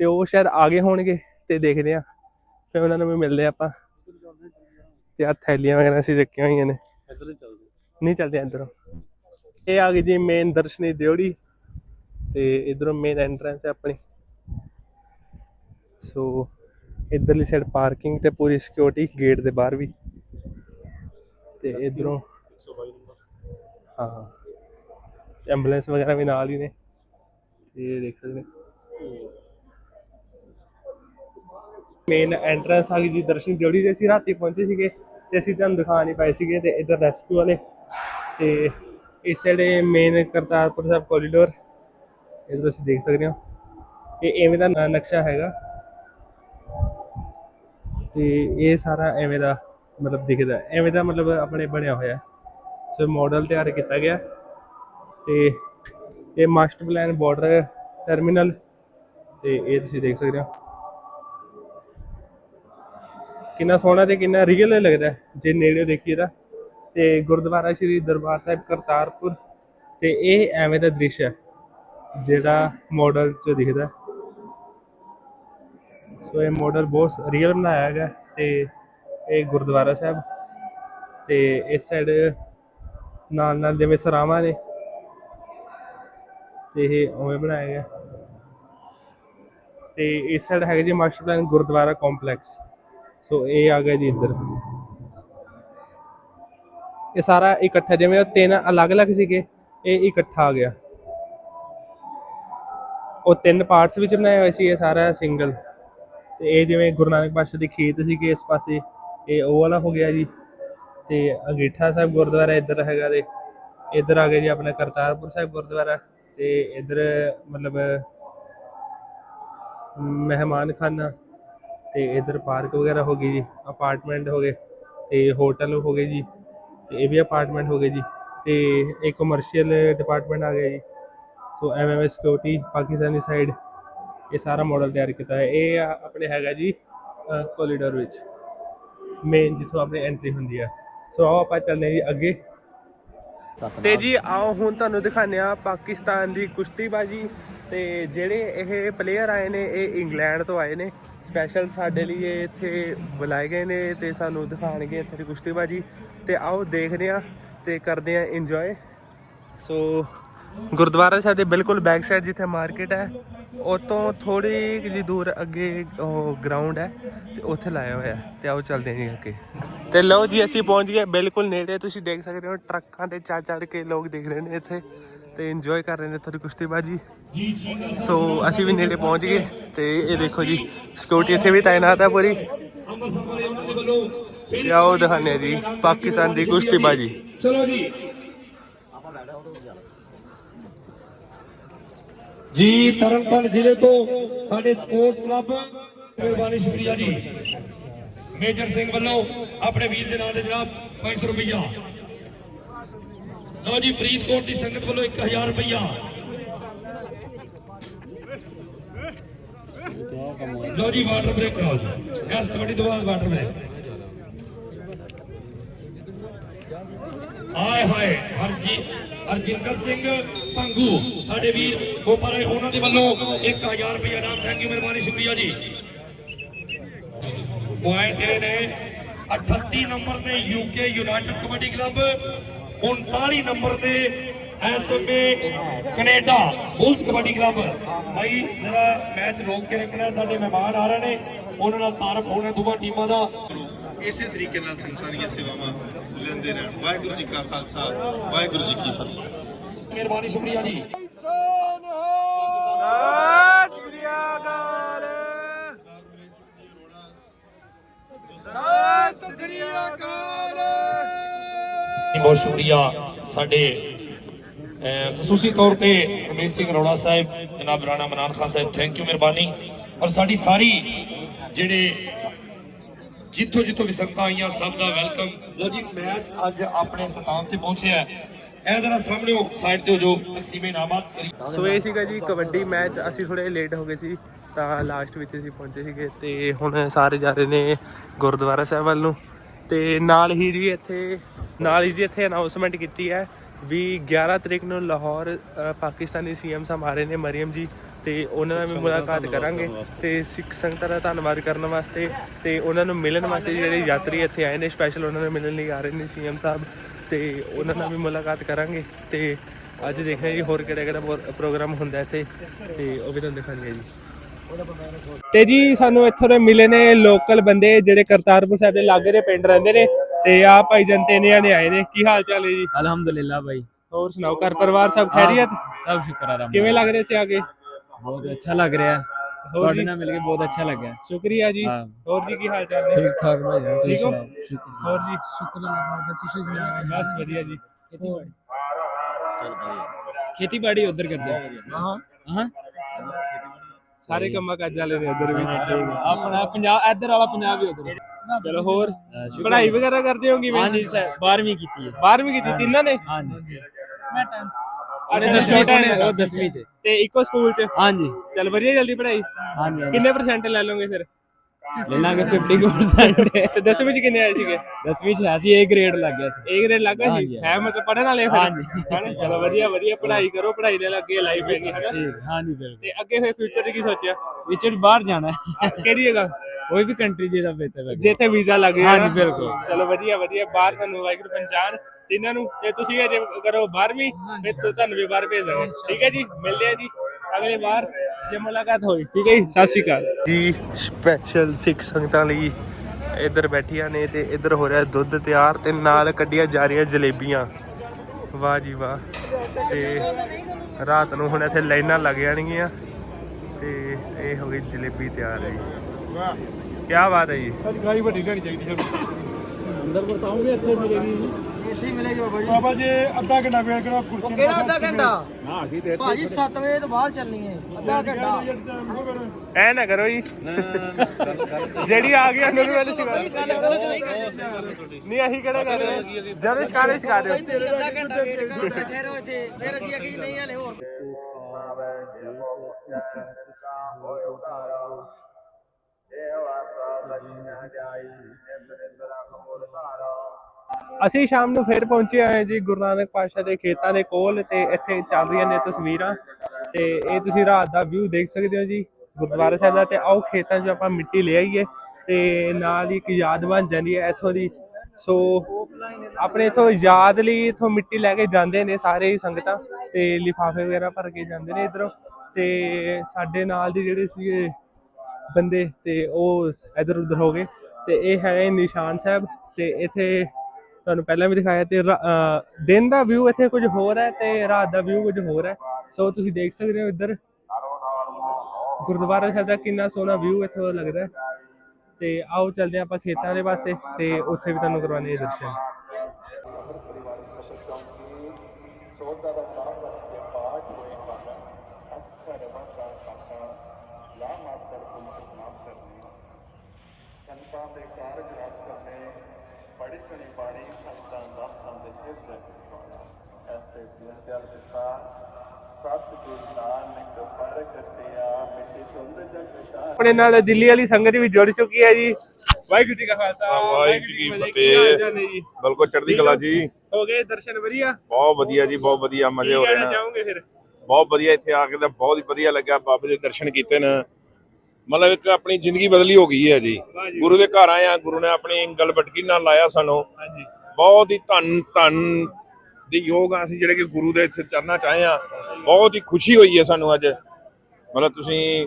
ਤੇ ਉਹ ਸ਼ਾਇਦ ਆ ਗਏ ਹੋਣਗੇ ਤੇ ਦੇਖਦੇ ਆ ਫਿਰ ਉਹਨਾਂ ਨੂੰ ਵੀ ਮਿਲਦੇ ਆਪਾਂ। ਤੇ ਆ ਥੈਲੀਆਂ ਵਗੈਰਾ ਅਸੀਂ ਰੱਖੀਆਂ ਹੋਈਆਂ ਨੇ। ਇੱਧਰ ਨਹੀਂ ਚੱਲਦੇ ਅੰਦਰੋਂ ਇਹ ਆ ਗਈ ਜੀ ਮੇਨ ਦਰਸ਼ਨੀ ਦਿਉੜੀ ਤੇ ਇਧਰੋਂ ਮੇਨ ਐਂਟਰੈਂਸ ਹੈ ਆਪਣੀ। ਸੋ ਇਧਰਲੀ ਸਾਈਡ ਪਾਰਕਿੰਗ ਤੇ ਪੂਰੀ ਸਿਕਿਉਰਿਟੀ ਗੇਟ ਦੇ ਬਾਹਰ ਵੀ। ਤੇ ਇਧਰੋਂ ਹਾਂ। ਐਂਬੂਲੈਂਸ ਵਗੈਰਾ ਵੀ ਨਾਲ ਹੀ ਨੇ। ਇਹ ਦੇਖ ਸਕਦੇ ਨੇ। ਮੇਨ ਐਂਟਰੈਂਸ ਆ ਗਈ ਜੀ, ਦਰਸ਼ਨ ਡਿਊਟੀ ਦੇ ਅਸੀਂ ਰਾਤੀ ਪਹੁੰਚੇ ਸੀਗੇ, ਤੇ ਅਸੀਂ ਤੁਹਾਨੂੰ ਦਿਖਾ ਨਹੀਂ ਪਾਏ ਸੀਗੇ, ਤੇ ਇਧਰ ਰੈਸਕਿਊ ਵਾਲੇ। ਤੇ ਇਸ side main Kartarpur Sahib corridor ਇਧਰ ਅਸੀਂ ਦੇਖ ਸਕਦੇ ਹੋ। ਇਹ ਐਵੇਂ ਦਾ ਨਕਸ਼ਾ ਹੈਗਾ। ਤੇ ਇਹ ਸਾਰਾ ਐਵੇਂ ਦਾ ਮਤਲਬ ਦਿਖਦਾ, ਐਵੇਂ ਦਾ ਮਤਲਬ ਆਪਣੇ ਬਣਿਆ ਹੋਇਆ। ਸੋ ਮਾਡਲ ਤਿਆਰ ਕੀਤਾ ਗਿਆ। ਤੇ ਇਹ ਮਾਸਟਰ ਪਲਾਨ ਬਾਰਡਰ ਟਰਮੀਨਲ ਤੇ ਇਹ ਤੁਸੀਂ ਦੇਖ ਸਕਦੇ ਹੋ। ਕਿੰਨਾ ਸੋਹਣਾ ਤੇ ਕਿੰਨਾ ਰੀਅਲ ਲੱਗਦਾ ਜੇ ਨੇੜੇ ਦੇਖੀਏ ਤਾਂ। ਤੇ ਗੁਰਦੁਆਰਾ ਸ਼੍ਰੀ ਦਰਬਾਰ ਸਾਹਿਬ ਕਰਤਾਰਪੁਰ, ਤੇ ਇਹ ਐਵੇਂ ਦਾ ਦ੍ਰਿਸ਼ ਹੈ, ਜਿਹੜਾ ਮਾਡਲ 'ਚ ਦਿਖਦਾ ਸੋ ਇਹ ਮਾਡਲ ਬਹੁਤ ਰੀਅਲ ਬਣਾਇਆ ਹੈਗਾ ਤੇ ਇਹ ਗੁਰਦੁਆਰਾ ਸਾਹਿਬ, ਤੇ ਇਸ ਸਾਈਡ ਨਾਲ ਨਾਲ ਜਿਵੇਂ ਸਰਾਵਾਂ ਨੇ ਤੇ ਇਹ ਉਵੇਂ ਬਣਾਇਆ ਗਿਆ। ਤੇ ਇਸ ਸਾਈਡ ਹੈਗਾ ਜੀ master plan gurdwara complex. So ਇਹ ਆ ਗਿਆ ਜੀ ਇੱਧਰ। ਇਹ ਸਾਰਾ ਇਕੱਠਾ ਜਿਵੇਂ ਉਹ ਤਿੰਨ ਅਲੱਗ-ਅਲੱਗ ਸੀਗੇ, ਇਹ ਇਕੱਠਾ ਆ ਗਿਆ। ਉਹ ਤਿੰਨ ਪਾਰਟਸ ਵਿੱਚ ਬਣਾਇਆ ਹੋਇਆ ਸੀ ਇਹ ਸਾਰਾ ਸਿੰਗਲ। ਤੇ ਇਹ ਜਿਵੇਂ ਗੁਰੂ ਨਾਨਕ ਪਾਤਸ਼ਾਹ ਦੀ ਖੇਤ ਸੀਗੇ ਇਸ ਪਾਸੇ, ਇਹ ਉਹ ਵਾਲਾ ਹੋ ਗਿਆ ਜੀ। ਤੇ ਅੰਗੀਠਾ ਸਾਹਿਬ ਗੁਰਦੁਆਰਾ ਇੱਧਰ ਹੈਗਾ ਤੇ ਇੱਧਰ ਆ ਗਿਆ ਜੀ ਆਪਣਾ ਕਰਤਾਰਪੁਰ ਸਾਹਿਬ ਗੁਰਦੁਆਰਾ। ਤੇ ਇੱਧਰ ਮਤਲਬ, ਮਹਿਮਾਨ ਖਾਨਾ ਤੇ ਇੱਧਰ ਪਾਰਕ ਵਗੈਰਾ ਹੋ ਗਈ ਜੀ ਅਪਾਰਟਮੈਂਟ ਹੋ ਗਏ ਤੇ ਹੋਟਲ ਹੋ ਗਏ ਜੀ, ਤੇ ਇਹ ਵੀ ਅਪਾਰਟਮੈਂਟ ਹੋ ਗਏ ਜੀ, ਤੇ ਇਹ ਕਮਰਸ਼ੀਅਲ ਡਿਪਾਰਟਮੈਂਟ ਆ ਗਿਆ ਜੀ। ਸੋ ਐਮਐਮ ਸਿਕਿਉਰਿਟੀ ਪਾਕਿਸਤਾਨੀ ਸਾਈਡ ਇਹ ਸਾਰਾ ਮਾਡਲ ਤਿਆਰ ਕੀਤਾ ਹੈ। ਇਹ ਆ ਆਪਣੇ ਹੈਗਾ ਜੀ ਕੋਰੀਡੋਰ ਵਿੱਚ ਮੇਨ ਜਿੱਥੋਂ ਆਪਣੀ ਐਂਟਰੀ ਹੁੰਦੀ ਹੈ ਸੋ ਆਓ ਆਪਾਂ ਚੱਲਦੇ ਹਾਂ ਜੀ ਅੱਗੇ। ਤੇ ਜੀ, ਆਓ ਹੁਣ ਤੁਹਾਨੂੰ ਦਿਖਾਉਂਦੇ ਆ ਪਾਕਿਸਤਾਨ ਦੀ ਕੁਸ਼ਤੀਬਾਜੀ। ਤੇ ਜਿਹੜੇ ਇਹ ਪਲੇਅਰ ਆਏ ਨੇ, ਇਹ ਇੰਗਲੈਂਡ ਤੋਂ ਆਏ ਨੇ। ਸਪੈਸ਼ਲ ਸਾਡੇ ਲਈ ਇਹ ਇੱਥੇ ਬੁਲਾਏ ਗਏ ਨੇ ਤੇ ਸਾਨੂੰ ਦਿਖਾਣਗੇ ਇੱਥੇ ਦੀ ਕੁਸ਼ਤੀਬਾਜੀ। ਤੇ ਆਓ ਦੇਖਦੇ ਆ ਤੇ ਕਰਦੇ ਆ ਇੰਜੋਏ ਸੋ ਗੁਰਦੁਆਰਾ ਸਾਹਿਬ ਦੇ ਬਿਲਕੁਲ ਬੈਕ ਸਾਈਡ ਜਿੱਥੇ ਮਾਰਕੀਟ ਹੈ ਉਤੋਂ ਥੋੜੀ ਜਿਹੀ ਦੂਰ ਅੱਗੇ ਉਹ ਗਰਾਊਂਡ ਹੈ ਤੇ ਉੱਥੇ ਲਾਇਆ ਹੋਇਆ ਹੈ। ਤੇ ਆਓ ਚੱਲਦੇ ਹਾਂ ਜੀ ਅੱਗੇ। ਤੇ ਲਓ ਜੀ, ਅਸੀਂ ਪਹੁੰਚ ਗਏ। ਬਿਲਕੁਲ ਨੇੜੇ, ਤੁਸੀਂ ਦੇਖ ਸਕਦੇ ਹੋ, ਟਰੱਕਾਂ ਤੇ ਚੜ ਚੜ ਕੇ ਲੋਕ ਦੇਖ ਰਹੇ ਨੇ ਇੱਥੇ ਤੇ ਇੰਜੋਏ ਕਰ ਰਹੇ ਨੇ ਥੋੜੀ ਕੁਸ਼ਤੀਬਾਜੀ ਸੋ ਅਸੀਂ ਵੀ ਨੇੜੇ ਪਹੁੰਚ ਗਏ ਤੇ ਇਹ ਦੇਖੋ ਜੀ ਸਿਕਿਉਰਿਟੀ ਇੱਥੇ ਵੀ ਤਾਇਨਾਤ ਹੈ ਪੂਰੀ। ਆਓ ਦਿਖਾਉਂਦੇ ਜੀ, ਪਾਕਿਸਤਾਨ ਦੀ ਕੁਸ਼ਤੀਬਾਜੀ ਚਲੋ ਜੀ ਜੀ ਤਰਨਤਾਰਨ ਜ਼ਿਲ੍ਹੇ ਤੋਂ ਸਾਡੇ ਸਪੋਰਟਸ ਕਲੱਬ ਮਿਹਰਬਾਨੀ ਸ਼ੁਕਰੀਆ ਜੀ। ਮੇਜਰ ਸਿੰਘ ਵੱਲੋਂ ਆਪਣੇ ਵੀਰ ਦੇ ਨਾਂ ਦੇ ਜਨਾਬ 500 ਰੁਪਈਆ। ਲਓ ਜੀ, ਫਰੀਦਕੋਟ ਦੀ ਸੰਗਤ ਵੱਲੋਂ 1000 ਰੁਪਈਆ। ਲਓ ਜੀ ਵਾਟਰ ਬ੍ਰੇਕ ਕਰਾਓ ਜੀ। ਗੈਸ ਕਬੱਡੀ ਤੋਂ ਬਾਅਦ ਵਾਟਰ ਬ੍ਰੇਕ ਆਏ ਹਾਏ, ਹਰਜੀ ਹਰਜਿੰਦਰ ਸਿੰਘ ਪੰਗੂ ਸਾਡੇ ਵੀਰ ਗੋਪਰ ਉਹਨਾਂ ਦੇ ਵੱਲੋਂ 1000 ਰੁਪਇਆ ਨਾਮ ਥੈਂਕ ਯੂ ਮਿਹਰਬਾਨੀ, ਸ਼ੁਕਰੀਆ ਜੀ। ਪੁਆਇੰਟ ਇਹ ਨੇ 38 ਨੰਬਰ ਤੇ UK United kabaddi club 39 number ਤੇ SMA Canada Bulls kabaddi club ਭਾਈ ਜਰਾ ਮੈਚ ਰੋਕ ਕੇ ਰੱਖਣਾ ਸਾਡੇ ਮਹਿਮਾਨ ਆ ਰਹੇ ਨੇ ਉਹਨਾਂ ਨਾਲ ਤਾਰਫ ਹੋਣਾ ਦੋਵਾਂ ਟੀਮਾਂ ਦਾ। ਇਸੇ ਤਰੀਕੇ ਨਾਲ ਸੰਗਤਾਂ ਦੀਆਂ ਸੇਵਾਵਾਂ ਲੈਂਦੇ ਰਹਿਣ। ਵਾਹਿਗੁਰੂ ਜੀ ਕਾ ਖਾਲਸਾ ਵਾਹਿਗੁਰੂ ਜੀ ਕੀ ਫਤਿਹ। ਮਿਹਰਬਾਨੀ ਸ਼ੁਕਰੀਆ ਜੀ। ਬਹੁਤ ਸ਼ੁਕਰੀਆ ਸਾਡੇ ਖਸੂਸੀ ਤੌਰ ਤੇ ਹਮੀਰ ਸਿੰਘ ਅਰੋੜਾ ਸਾਹਿਬ ਜਨਾਬ ਰਾਣਾ ਮਨਾਨ ਖਾਨ ਸਾਹਿਬ ਥੈਂਕ ਯੂ ਮਿਹਰਬਾਨੀ। ਔਰ ਸਾਡੀ ਸਾਰੀ ਜਿਹੜੇ ਜਿੱਥੋਂ ਜਿੱਥੋਂ ਵੀ ਸੰਗਤਾਂ ਆਈਆਂ ਸਭ ਦਾ ਵੈਲਕਮ ਲੋ ਜੀ ਮੈਚ ਅੱਜ ਆਪਣੇ ਇਖਤਾਮ ਤੇ ਪਹੁੰਚਿਆ ਹੈ। ਇਹ ਜਰਾ ਸਾਹਮਣੇ ਸਾਈਡ ਤੇ ਜੋ ਤਕਸੀਮੇ ਇਨਾਮਾਤ ਕਰੀ। ਸੋ ਇਹ ਸੀਗਾ ਜੀ ਕਬੱਡੀ ਮੈਚ ਅਸੀਂ ਥੋੜੇ ਲੇਟ ਹੋ ਗਏ ਸੀ। ਤਾਂ ਲਾਸਟ ਵਿੱਚ ਅਸੀਂ ਪਹੁੰਚੇ ਸੀਗੇ ਤੇ ਹੁਣ ਸਾਰੇ ਜਾ ਰਹੇ ਨੇ ਗੁਰਦੁਆਰਾ ਸਾਹਿਬ ਵੱਲ ਨੂੰ। ਤੇ ਨਾਲ ਹੀ ਜੀ ਇੱਥੇ ਨਾਲ ਹੀ ਜੀ ਇੱਥੇ ਅਨਾਉਂਸਮੈਂਟ ਕੀਤੀ ਹੈ ਵੀ 11 ਤਰੀਕ ਨੂੰ ਲਾਹੌਰ ਪਾਕਿਸਤਾਨੀ ਸੀਐਮ ਸਾਹਿਬ ਆ ਰਹੇ ਨੇ ਮਰੀਮ ਜੀ ਤੇ ਉਹਨਾਂ ਨਾਲ ਵੀ ਮੁਲਾਕਾਤ ਕਰਾਂਗੇ। ਤੇ ਸਿੱਖ ਸੰਗਤਾਂ ਦਾ ਧੰਨਵਾਦ ਕਰਨ ਵਾਸਤੇ ਤੇ ਉਹਨਾਂ ਨੂੰ ਮਿਲਣ ਵਾਸਤੇ ਜਿਹੜੇ ਯਾਤਰੀ ਇੱਥੇ ਆਏ ਨੇ ਸਪੈਸ਼ਲ ਉਹਨਾਂ ਨੂੰ ਮਿਲਣ ਲਈ ਆ ਰਹੇ ਨੇ ਸੀਐਮ ਸਾਹਿਬ। ਤੇ ਉਹਨਾਂ ਨਾਲ ਵੀ ਮੁਲਾਕਾਤ ਕਰਾਂਗੇ। ਤੇ ਅੱਜ ਦੇਖਦੇ ਹਾਂ ਜੀ ਹੋਰ ਕਿਹੜਾ ਕਿਹੜਾ ਪ੍ਰੋ- ਪ੍ਰੋਗਰਾਮ ਹੁੰਦਾ ਇੱਥੇ। ਤੇ ਉਹ ਵੀ ਤੁਹਾਨੂੰ ਆ ਜੀ। ਤੇ ਜੀ ਸਾਨੂੰ ਇੱਥੋਂ ਦੇ ਮਿਲੇ ਨੇ ਲੋਕਲ ਬੰਦੇ ਜਿਹੜੇ ਕਰਤਾਰਪੁਰ ਸਾਹਿਬ ਦੇ ਲਾਗੇ ਦੇ ਪਿੰਡ ਰਹਿੰਦੇ ਨੇ ਤੇ ਆ ਭਾਈ ਜਨਤੇ ਨੇ ਆਣੇ ਆਏ ਨੇ। ਕੀ ਹਾਲ ਚਾਲ ਹੈ ਜੀ? ਅਲਹਮਦੁਲਿਲਾ ਭਾਈ ਹੋਰ ਸੁਣਾਓ ਘਰ ਪਰਿਵਾਰ ਸਭ ਖੈਰੀਅਤ? ਸਭ ਸ਼ੁਕਰ ਆ ਰੱਬ ਕਿਵੇਂ ਲੱਗ ਰਿਹਾ ਇੱਥੇ ਆ ਕੇ? ਬਹੁਤ ਅੱਛਾ ਲੱਗ ਰਿਹਾ। ਤੁਹਾਡੇ ਨਾਲ ਮਿਲ ਕੇ ਬਹੁਤ ਅੱਛਾ ਲੱਗਿਆ। ਸ਼ੁਕਰੀਆ ਜੀ। ਹੋਰ ਜੀ ਕੀ ਹਾਲ ਚਾਲ ਨੇ? ਠੀਕ ਠਾਕ ਮੈਂ ਠੀਕ ਹੋ? ਹੋਰ ਜੀ? ਸ਼ੁਕਰ ਅੱਲਾਹ ਦਾ ਤੁਸੀਂ ਸੁਣਾਓ? ਬਸ ਵਧੀਆ ਜੀ। ਖੇਤੀਬਾੜੀ। ਚਲ ਖੇਤੀਬਾੜੀ ਉਧਰ ਕਰਦੇ। ਹਾਂ। ਹਾਂ। ਸਾਰੇ ਕੰਮਾਂ ਕਾਜਾਂ ਵਾਲੇ ਨੇ ਉਧਰ ਵੀ। ਆਪਣਾ ਪੰਜਾਬ ਇੱਧਰ ਵਾਲਾ ਪੰਜਾਬ ਵੀ ਉਧਰ। ਚਲੋ ਹੋਰ ਪੜ੍ਹਾਈ ਵਗੈਰਾ ਕਰਦੇ ਹੋ ਕਿਵੇਂ ਹਾਂਜੀ ਸਰ 12ਵੀਂ ਕੀਤੀ ਹੈ। 12ਵੀਂ ਕੀਤੀ ਤਿੰਨਾਂ ਨੇ? ਹਾਂਜੀ। ਅੱਛਾ ਛੋਟਾ ਨੇ ਉਹ 10ਵੀਂ ਚ। ਤੇ ਇੱਕੋ ਸਕੂਲ ਚ? ਹਾਂਜੀ। ਚੱਲ ਵਧੀਆ ਜਲਦੀ ਪੜ੍ਹਾਈ। ਹਾਂਜੀ ਕਿੰਨੇ ਪਰਸੈਂਟ ਲੈ ਲਓਗੇ ਫਿਰ? ਲੈ ਲਾਂਗੇ 50% ਤੇ 10ਵੀਂ ਚ ਕਿੰਨੇ ਆਏ ਸੀਗੇ? 10ਵੀਂ ਚ ਹੈ ਸੀ A ਗ੍ਰੇਡ ਲੱਗ ਗਿਆ ਸੀ। ਏ ਗ੍ਰੇਡ ਲੱਗਾ ਸੀ? ਹਾਂਜੀ। ਹੈ ਮਤਲਬ ਪੜਨ ਵਾਲੇ ਫਿਰ? ਹਾਂਜੀ। ਹਨਾ? ਚਲੋ ਵਧੀਆ ਵਧੀਆ। ਪੜ੍ਹਾਈ ਕਰੋ ਪੜ੍ਹਾਈ ਨਾਲ ਅੱਗੇ ਲਾਈਫ ਹੈਗੀ ਹਨਾ? ਠੀਕ ਹਾਂਜੀ ਬਿਲਕੁਲ। ਤੇ ਅੱਗੇ ਫਿਰ ਫਿਊਚਰ 'ਚ ਕੀ ਸੋਚਿਆ? ਵਿਚੜ ਬਾਹਰ ਜਾਣਾ ਹੈ। ਕਿਹੜੀ ਜਗ੍ਹਾ? ਕੋਈ ਵੀ ਕੰਟਰੀ ਜਿਹੜਾ ਬਿਹਤਰ ਲੱਗੇ। ਜਿੱਥੇ ਵੀਜ਼ਾ ਲੱਗ ਗਿਆ ਹਾਂਜੀ, ਨਾ। ਬਿਲਕੁਲ। ਚਲੋ ਵਧੀਆ ਵਧੀਆ। ਬਾਹਰ ਤੁਹਾਨੂੰ ਵਾਹਿਗੁਰੂ ਪਛਾਣ। ਇਹਨਾਂ ਨੂੰ ਤੇ ਤੁਸੀਂ ਅਜੇ ਕਰੋ 12ਵੀਂ ਫਿਰ ਤੁਹਾਨੂੰ ਵੀ ਬਾਹਰ ਭੇਜ ਦਾਂਗੇ ਠੀਕ ਹੈ ਜੀ? ਮਿਲਦੇ ਆ ਜੀ ਅਗਲੇ ਵਾਰ। ਜੇ ਮੁਲਾਕਾਤ ਹੋਈ ਠੀਕ ਹੈ ਜੀ? ਸਤਿ ਸ਼੍ਰੀ ਅਕਾਲ। ਜੀ ਸਪੈਸ਼ਲ ਸਿੱਖ ਸੰਗਤਾਂ ਲਈ ਇੱਧਰ ਬੈਠੀਆਂ ਨੇ ਤੇ ਇੱਧਰ ਹੋ ਰਿਹਾ ਦੁੱਧ ਤਿਆਰ ਤੇ ਨਾਲ ਕੱਢੀਆਂ ਜਾ ਰਹੀਆਂ ਜਲੇਬੀਆਂ। ਵਾਹ ਜੀ ਵਾਹ। ਤੇ ਰਾਤ ਨੂੰ ਹੁਣ ਇੱਥੇ ਲਾਈਨਾਂ ਲੱਗ ਜਾਣਗੀਆਂ ਤੇ ਇਹ ਹੋ ਗਈ ਜਲੇਬੀ ਤਿਆਰ ਹੈ ਜੀ। ਵਾਹ ਕੀ ਬਾਤ ਹੈ ਜੀ। ਗਾੜੀ ਵੱਡੀ ਲੈਣੀ ਚਾਹੀਦੀ ਹੈ। ਅੰਦਰ ਬਤਾਉਂਗੇ ਇੱਥੇ ਮਿਲੇਗੀ ਇੱਥੇ ਮਿਲੇਗੀ ਬਾਬਾ ਜੀ ਬਾਬਾ ਜੀ ਅੱਧਾ ਘੰਟਾ ਵੇਟ ਕਰੋ ਕੁਰਸੀ ਕਿਹੜਾ ਅੱਧਾ ਘੰਟਾ ਨਾ ਅਸੀਂ ਤੇ ਭਾਜੀ 7 ਵਜੇ ਤੋਂ ਬਾਅਦ ਚੱਲਣੀ ਹੈ ਅੱਧਾ ਘੰਟਾ ਐ ਨਾ ਕਰੋ ਜੀ ਜਿਹੜੀ ਆ ਗਈ ਗੱਲ ਕਰੋ ਜੋ ਨਹੀਂ ਅਸੀਂ ਕਿਹੜਾ ਕਰ ਰਹੇ ਜਦੋਂ ਸ਼ਿਕਾਰੇ ਸਿਖਾ ਦਿਓ ਤੁਸੀਂ ਅੱਧਾ ਘੰਟਾ ਵੇਟ ਕਰੋ ਬੈਠੇ ਰਹੋ ਇੱਥੇ ਫਿਰ ਅਸੀਂ ਅਗੇ ਨਹੀਂ ਹਲੇ ਹੋਰ ਅਸੀਂ ਸ਼ਾਮ ਨੂੰ ਫਿਰ ਪਹੁੰਚੇ ਹੋਏ ਜੀ, ਗੁਰੂ ਨਾਨਕ ਪਾਤਸ਼ਾਹ ਦੇ ਖੇਤਾਂ ਦੇ ਕੋਲ ਤੇ ਇੱਥੇ ਚੱਲ ਰਹੀਆਂ ਨੇ ਤਸਵੀਰਾਂ। ਤੇ ਇਹ ਤੁਸੀਂ ਰਾਤ ਦਾ ਵਿਊ ਦੇਖ ਸਕਦੇ ਹੋ ਜੀ, ਗੁਰਦੁਆਰਾ ਸਾਹਿਬ ਦਾ। ਤੇ ਆਓ ਖੇਤਾਂ 'ਚ ਆਪਾਂ ਮਿੱਟੀ ਲੈ ਆਈਏ ਤੇ ਨਾਲ ਹੀ ਇੱਕ ਯਾਦ ਬਣ ਜਾਂਦੀ ਹੈ ਇੱਥੋਂ ਦੀ। ਸੋ ਆਪਣੇ ਇਥੋਂ ਯਾਦ ਲਈ ਇਥੋਂ ਮਿੱਟੀ ਲੈ ਕੇ ਜਾਂਦੇ ਨੇ ਸਾਰੇ ਹੀ ਸੰਗਤਾਂ ਤੇ ਲਿਫਾਫੇ ਵਗੈਰਾ ਭਰ ਕੇ ਜਾਂਦੇ ਨੇ ਇਧਰੋਂ। ਤੇ ਸਾਡੇ ਨਾਲ ਦੀ ਜਿਹੜੇ ਸੀਗੇ ਬੰਦੇ ਤੇ ਉਹ ਇਧਰ ਉਧਰ ਹੋ ਗਏ। ਤੇ ਇਹ ਹੈ ਨਿਸ਼ਾਨ ਸਾਹਿਬ ਤੇ ਇੱਥੇ ਤੁਹਾਨੂੰ ਪਹਿਲਾਂ ਵੀ ਦਿਖਾਇਆ ਤੇ ਦਿਨ ਦਾ ਵਿਊ ਇੱਥੇ ਕੁਝ ਹੋਰ ਹੈ ਤੇ ਰਾਤ ਦਾ ਵਿਊ ਕੁਝ ਹੋਰ ਹੈ। ਸੋ ਤੁਸੀਂ ਦੇਖ ਸਕਦੇ ਹੋ ਇੱਧਰ ਗੁਰਦੁਆਰਾ ਸਾਹਿਬ ਦਾ ਕਿੰਨਾ ਸੋਹਣਾ ਵਿਊ ਇੱਥੋਂ ਲੱਗਦਾ ਤੇ ਆਓ ਚੱਲਦੇ ਹਾਂ ਆਪਾਂ ਖੇਤਾਂ ਦੇ ਪਾਸੇ ਤੇ ਉੱਥੇ ਵੀ ਤੁਹਾਨੂੰ ਕਰਵਾਉਣੇ ਦਰਸ਼ਨ। ਆਪਣੇ ਨਾਲ ਦਿੱਲੀ ਵਾਲੀ ਸੰਗਤ ਵੀ ਜੁੜ ਚੁੱਕੀ ਹੈ ਜੀ। ਵਾਹਿਗੁਰੂ ਜੀ ਕਾ ਖਾਲਸਾ ਵਾਹਿਗੁਰੂ ਜੀ ਕੀ ਫਤਿਹ। ਬਿਲਕੁਲ ਚੜ੍ਹਦੀ ਕਲਾ ਜੀ। ਹੋ ਗਏ ਦਰਸ਼ਨ ਵਧੀਆ? ਬਹੁਤ ਵਧੀਆ ਜੀ ਬਹੁਤ ਵਧੀਆ ਮਜ਼ੇ ਹੋ ਰਹੇ ਨੇ। ਚਾਹੋਗੇ ਫਿਰ? ਬਹੁਤ ਵਧੀਆ ਇੱਥੇ ਆ ਕੇ ਤਾਂ ਬਹੁਤ ਹੀ ਵਧੀਆ ਲੱਗਾ ਬਾਬੇ ਦੇ ਦਰਸ਼ਨ ਕੀਤੇ ਨੇ। ਮਤਲਬ ਇੱਕ ਆਪਣੀ ਜ਼ਿੰਦਗੀ ਬਦਲੀ ਹੋ ਗਈ ਹੈ ਜੀ। ਗੁਰੂ ਦੇ ਘਰ ਆਏ ਆ ਗੁਰੂ ਨੇ ਆਪਣੀ ਗਲ ਬਟਕੀ ਨਾਲ ਲਾਇਆ ਸਾਨੂੰ। ਬਹੁਤ ਹੀ ਧੰਨ ਧੰਨ ਦੇ ਯੋਗ ਆ ਅਸੀਂ ਜਿਹੜੇ ਕਿ ਗੁਰੂ ਦੇ ਇੱਥੇ ਚਰਨਾਂ ਚ ਆਏ ਆ ਬਹੁਤ ਹੀ ਖੁਸ਼ੀ ਹੋਈ ਹੈ ਸਾਨੂੰ ਅੱਜ। ਮਤਲਬ ਤੁਸੀਂ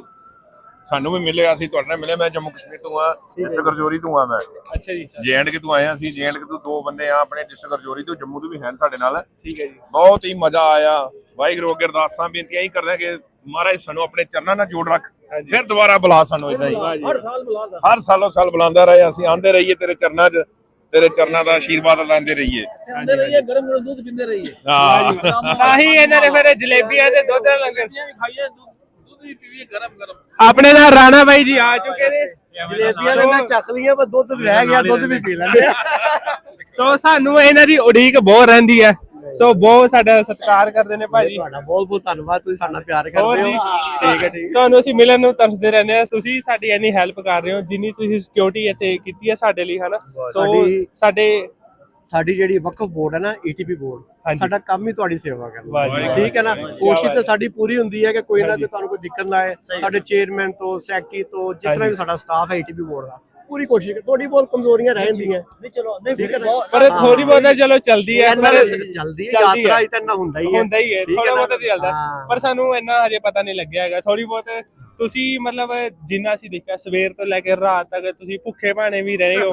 ਸਾਨੂੰ ਵੀ ਮਿਲੇ ਅਸੀਂ ਤੁਹਾਡੇ ਨਾਲ ਮਿਲੇ ਮੈਂ ਜੰਮੂ ਕਸ਼ਮੀਰ ਤੋਂ ਆ ਡਿਸਟ੍ਰਿਕਟ ਰਜੌਰੀ ਤੋਂ ਆ ਮੈਂ। ਅੱਛਾ ਜੀ ਜੈਂਡ ਕੇ ਤੋਂ ਆਏ ਹਾਂ ਅਸੀਂ ਜੈਂਡ ਕੇ ਤੋਂ ਦੋ ਬੰਦੇ ਆ ਆਪਣੇ ਡਿਸਟ੍ਰਿਕਟ ਰਜੌਰੀ ਤੋਂ ਜੰਮੂ ਤੋਂ ਵੀ ਹਨ ਸਾਡੇ ਨਾਲ। ਠੀਕ ਹੈ ਜੀ। ਬਹੁਤ ਹੀ ਮਜ਼ਾ ਆਇਆ। ਵਾਹਿਗੁਰੂ ਅੱਗੇ ਅਰਦਾਸਾਂ ਬੇਨਤੀਆਂ ਹੀ ਕਰਦੇ ਕਿ ਮਹਾਰਾਜ ਸਾਨੂੰ ਆਪਣੇ ਚਰਨਾਂ ਨਾਲ ਜੋੜ ਰੱਖ। ਫਿਰ ਦੁਬਾਰਾ ਬੁਲਾ ਸਾਨੂੰ ਇਦਾਂ ਹੀ। ਹਰ ਸਾਲ ਬੁਲਾ ਸਕ ਹਰ ਸਾਲੋਂ ਸਾਲ ਬੁਲਾਉਂਦਾ ਰਹੇ ਅਸੀਂ ਆਂਦੇ ਰਹੀਏ ਤੇਰੇ ਚਰਨਾਂ 'ਚ ਤੇਰੇ ਚਰਨਾਂ ਦਾ ਆਸ਼ੀਰਵਾਦ ਲੈਂਦੇ ਰਹੀਏ। ਖਾਂਦੇ ਰਹੀਏ ਗਰਮ ਗਰਮ ਦੁੱਧ ਪੀਂਦੇ ਰਹੀਏ। ਹਾਂ। ਤਾਂ ਹੀ ਇਹਨਾਂ ਨੇ ਫਿਰ ਜਲੇਬੀਆਂ ਤੇ ਦੁੱਧ ਲੰਗਰ ਵੀ ਖਾਈਏ ਦੁੱਧ ਦੁੱਧ ਵੀ ਪੀਈਏ ਗਰਮ ਗਰਮ। ਆਪਣੇ ਨਾਲ ਰਾਣਾ ਬਾਈ ਜੀ ਆ ਚੁੱਕੇ ਨੇ। ਜਲੇਬੀਆਂ ਨੇ ਮੈਂ ਚੱਕ ਲਈਆਂ ਪਰ ਦੁੱਧ ਰਹਿ ਗਿਆ ਦੁੱਧ ਵੀ ਪੀ ਲੈਂਦੇ ਸੋ ਸਾਨੂੰ ਇਹਨਾਂ ਦੀ ਉਡੀਕ ਬਹੁਤ ਰਹਿੰਦੀ ਹੈ। ਸੋ ਬਹੁਤ ਸਾਡਾ ਸਤਿਕਾਰ ਕਰਦੇ ਨੇ ਭਾਜੀ। ਤੁਹਾਡਾ ਬਹੁਤ ਬਹੁਤ ਧੰਨਵਾਦ ਤੁਸੀਂ ਸਾਡਾ ਪਿਆਰ ਕਰਦੇ ਹੋ। ਠੀਕ ਹੈ ਠੀਕ ਤੁਹਾਨੂੰ ਅਸੀਂ ਮਿਲਣ ਨੂੰ ਤਰਸਦੇ ਰਹਿੰਦੇ ਆ ਤੁਸੀਂ ਸਾਡੀ ਇੰਨੀ ਹੈਲਪ ਕਰ ਰਹੇ ਹੋ ਜਿੰਨੀ ਤੁਸੀਂ ਸਿਕਿਉਰਿਟੀ ਇੱਥੇ ਕੀਤੀ ਹੈ ਸਾਡੇ ਲਈ ਹਨਾ? ਸੋ ਸਾਡੀ- ਸਾਡੇ ਜਿਹੜੀ ਵਕਫ ਬੋਰਡ ਹੈ ਨਾ ਏਟੀਪੀ। ਬੋਰਡ ਸਾਡਾ ਕੰਮ ਹੀ ਤੁਹਾਡੀ ਸੇਵਾ ਕਰਨਾ। ਠੀਕ ਹੈ ਨਾ। ਕੋਸ਼ਿਸ਼ ਤਾਂ ਸਾਡੀ ਪੂਰੀ ਹੁੰਦੀ ਹੈ ਕਿ ਕੋਈ ਨਾ। ਕੋਈ ਤੁਹਾਨੂੰ ਕੋਈ ਦਿੱਕਤ ਨਾ ਆਏ ਸਾਡੇ ਚੇਅਰਮੈਨ ਤੋਂ ਸੈਕਟਰੀ ਤੋਂ ਜਿਤਨਾ ਹਾਂਜੀ। ਵੀ ਸਾਡਾ ਸਟਾਫ ਹੈ ਏਟੀਪੀ ਬੋਰਡ ਦਾ ਪੂਰੀ ਕੋਸ਼ਿਸ਼ ਕਰ ਤੁਹਾਡੀ ਬਹੁਤ ਕਮਜ਼ੋਰੀਆਂ ਰਹਿੰਦੀਆਂ ਨਹੀਂ ਚਲੋ ਨਹੀਂ ਠੀਕ ਹੈ ਨਾ? ਪਰ ਥੋੜੀ ਬਹੁਤਾ ਚਲੋ ਚੱਲਦੀ ਹੈ ਪਰ ਤਾਂ ਜਲਦੀ ਹੈ ਯਾਤਰਾ ਹੀ। ਤਾਂ ਇੰਨਾ ਹੁੰਦਾ ਹੀ ਹੈ। ਹੁੰਦਾ ਹੀ ਹੈ ਥੋੜਾ ਨਾ? ਬਹੁਤਾ ਚੱਲਦਾ। ਪਰ ਸਾਨੂੰ ਇੰਨਾ ਹਜੇ ਪਤਾ ਨਹੀਂ ਲੱਗਿਆ ਹੈਗਾ। ਥੋੜੀ ਬਹੁਤ ਤੁਸੀਂ ਮਤਲਬ ਜਿੰਨਾ ਅਸੀਂ ਦੇਖਿਆ ਸਵੇਰ ਤੋਂ ਲੈ ਕੇ ਰਾਤ ਤੱਕ ਤੁਸੀਂ ਭੁੱਖੇ ਭਾਣੇ ਵੀ ਰਹੇ ਹੋ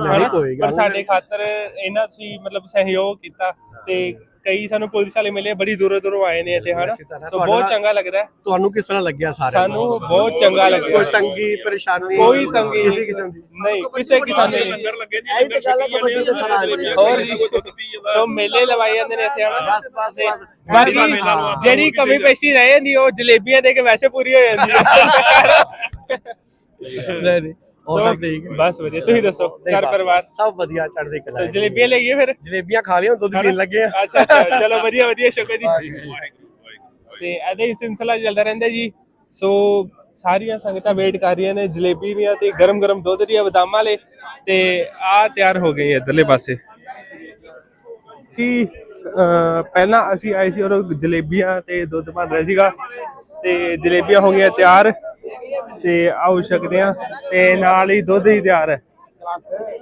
ਪਰ ਸਾਡੇ ਖਾਤਰ ਇਹਨਾਂ ਤੁਸੀਂ ਮਤਲਬ ਸਹਿਯੋਗ ਕੀਤਾ ਤੇ ਕਈ ਸਾਨੂੰ ਪੁਲਿਸ ਵਾਲੇ ਮਿਲੇ ਬੜੀ ਦੂਰੋਂ ਦੂਰੋਂ ਆਏ ਨੇ ਇੱਥੇ ਹਨਾ? ਤਾਂ ਬਹੁਤ ਚੰਗਾ ਲੱਗਦਾ ਹੈ। ਤੁਹਾਨੂੰ ਕਿਸ ਤਰ੍ਹਾਂ ਲੱਗਿਆ ਸਾਰਿਆਂ ਸਾਨੂੰ ਬਹੁਤ ਚੰਗਾ ਲੱਗਿਆ। ਕੋਈ ਤੰਗੀ ਪਰੇਸ਼ਾਨੀ ਕੋਈ ਤੰਗੀ ਕਿਸੇ ਕਿਸਮ ਦੀ? ਨਹੀਂ ਕਿਸੇ ਕਿਸਮ ਦੀ। ਲੰਗਰ ਲੱਗੇ ਜੀ ਇਹੀ ਤਾਂ ਗੱਲ ਹੈ ਕਬੱਡੀ ਦੇ ਸਰਾਜ ਹੋਰ ਜੀ ਸੋ ਮੇਲੇ ਲਵਾਏ ਜਾਂਦੇ ਨੇ ਇੱਥੇ ਹਨਾ? ਬਸ ਬਸ ਬਸ। ਬਾਕੀ। ਜਿਹੜੀ ਕਮੀ ਪੇਸ਼ੀ ਰਹਿ ਜਾਂਦੀ ਉਹ ਜਲੇਬੀਆਂ ਦੇ ਕੇ ਵੈਸੇ ਪੂਰੀ ਹੋ ਜਾਂਦੀ ਹੈ। (laughs) ਨਹੀਂ ਨਹੀਂ। ਉਹ ਸੋ, ਸਭ ਠੀਕ ਹੈ। ਬਸ ਵਧੀਆ। ਤੁਸੀਂ ਦੱਸੋ ਨਹੀਂ ਘਰ ਬਸ, ਪਰਿਵਾਰ? ਸਭ ਵਧੀਆ ਚੜ੍ਹਦੀ ਕਲਾ ਸੋ ਹੈ। ਜਲੇਬੀਆਂ ਲਈਏ ਫਿਰ? ਜਲੇਬੀਆਂ ਖਾ ਲਿਓ ਦੁੱਧ ਪੀਣ ਲੱਗੇ ਆ। ਅੱਛਾ ਅੱਛਾ ਚਲੋ ਵਧੀਆ ਵਧੀਆ ਸ਼ੁਕਰ ਜੀ। ਤੇ ਇਹਦਾ ਹੀ ਸਿਲਸਿਲਾ ਚੱਲਦਾ ਰਹਿੰਦਾ ਜੀ। ਸੋ ਸਾਰੀਆਂ ਸੰਗਤਾਂ ਵੇਟ ਕਰ ਰਹੀਆਂ ਨੇ ਜਲੇਬੀ ਦੀਆਂ ਤੇ ਗਰਮ ਗਰਮ ਦੁੱਧ ਦੀਆਂ ਬਦਾਮਾਂ ਵਾਲੇ। ਤੇ ਆ ਤਿਆਰ ਹੋ ਗਏ ਇਧਰਲੇ ਪਾਸੇ। ਕਿ ਪਹਿਲਾਂ ਅਸੀਂ ਆਏ ਸੀ ਔਰ ਜਲੇਬੀਆਂ ਤੇ ਦੁੱਧ ਬਣ ਰਿਹਾ ਸੀਗਾ। ਤੇ ਜਲੇਬੀਆਂ ਹੋ ਗਈਆਂ ਤਿਆਰ। ਤੇ ਆਓ ਛਕਦੇ ਆ ਤੇ ਨਾਲ ਹੀ ਦੁੱਧ ਹੀ ਤਿਆਰ ਹੈ।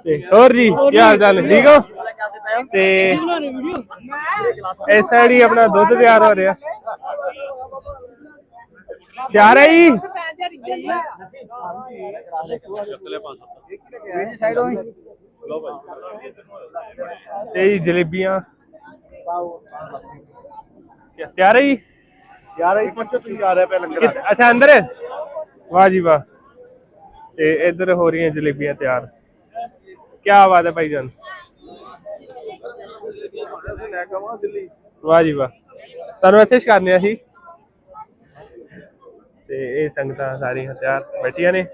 ਤੇ ਹੋਰ ਜੀ ਕੀ ਹਾਲ ਚਾਲ? ਠੀਕ ਹੋ? ਤੇ ਇਸ ਸਾਈਡ ਹੀ ਆਪਣਾ ਦੁੱਧ ਤਿਆਰ ਹੋ ਰਿਹਾ। ਤਿਆਰ ਹੈ ਜੀ? ਤੇ ਜੀ ਜਲੇਬੀਆਂ। ਤਿਆਰ ਹੈ ਜੀ? ਯਾਰ ਇਹ ਪੱਚੋ ਤੁਸੀਂ ਆ ਰਿਹਾ ਪਿਆ ਲੰਗਰ ਅੱਛਾ ਅੰਦਰ? ਵਾਹ ਜੀ ਵਾਹ। ਤੇ ਇੱਧਰ ਹੋ ਰਹੀਆਂ ਜਲੇਬੀਆਂ ਤਿਆਰ। ਕੀ ਬਾਤ ਹੈ ਭਾਈਜਾਨ। ਵਾਹ ਜੀ ਵਾਹ। ਤੁਹਾਨੂੰ ਇੱਥੇ ਛਕਾਉਂਦੇ ਸੀ ਤੇ ਇਹ ਸੰਗਤਾਂ ਸਾਰੀਆਂ ਤਿਆਰ ਬੈਠੀਆਂ ਨੇ।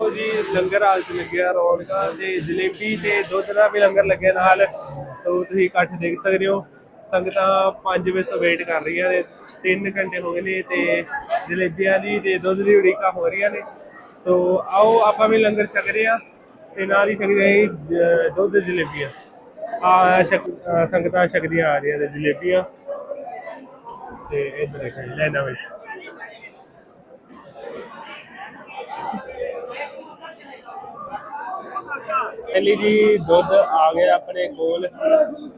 ਉਹ ਜੀ, ਲੰਗਰ ਹਾਲ ਚ ਲੱਗਿਆ ਰੌਣਕਾਂ ਤੇ ਜਲੇਬੀ ਤੇ ਦੁੱਧ ਦਾ ਵੀ ਲੰਗਰ ਲੱਗਿਆ ਨਾਲ। ਸੋ ਤੁਸੀਂ ਇਕੱਠ ਦੇਖ ਸਕਦੇ ਹੋ। ਸੰਗਤਾਂ 5 ਵਜੇ ਤੋਂ ਵੇਟ ਕਰ ਰਹੀਆਂ ਨੇ 3 ਘੰਟੇ ਹੋ ਗਏ ਨੇ ਤੇ ਜਲੇਬੀਆਂ ਦੀ ਤੇ ਦੁੱਧ ਦੀ ਉਡੀਕਾਂ ਹੋ ਰਹੀਆਂ ਨੇ। ਸੋ ਆਓ ਆਪਾਂ ਵੀ ਲੰਗਰ ਛਕ ਰਹੇ ਆ ਤੇ ਨਾਲ ਹੀ ਛਕ ਰਹੇ ਦੁੱਧ ਜਲੇਬੀਆਂ। ਆ ਸੰਗਤਾਂ ਛਕਦੀਆਂ ਆ ਰਹੀਆਂ ਨੇ ਜਲੇਬੀਆਂ। ਤੇ ਇਧਰ ਦੇਖੋ ਲੈਣਾ ਵਿੱਚ ਪਹਿਲੀ ਜੀ, ਦੁੱਧ ਆ ਗਿਆ ਆਪਣੇ ਕੋਲ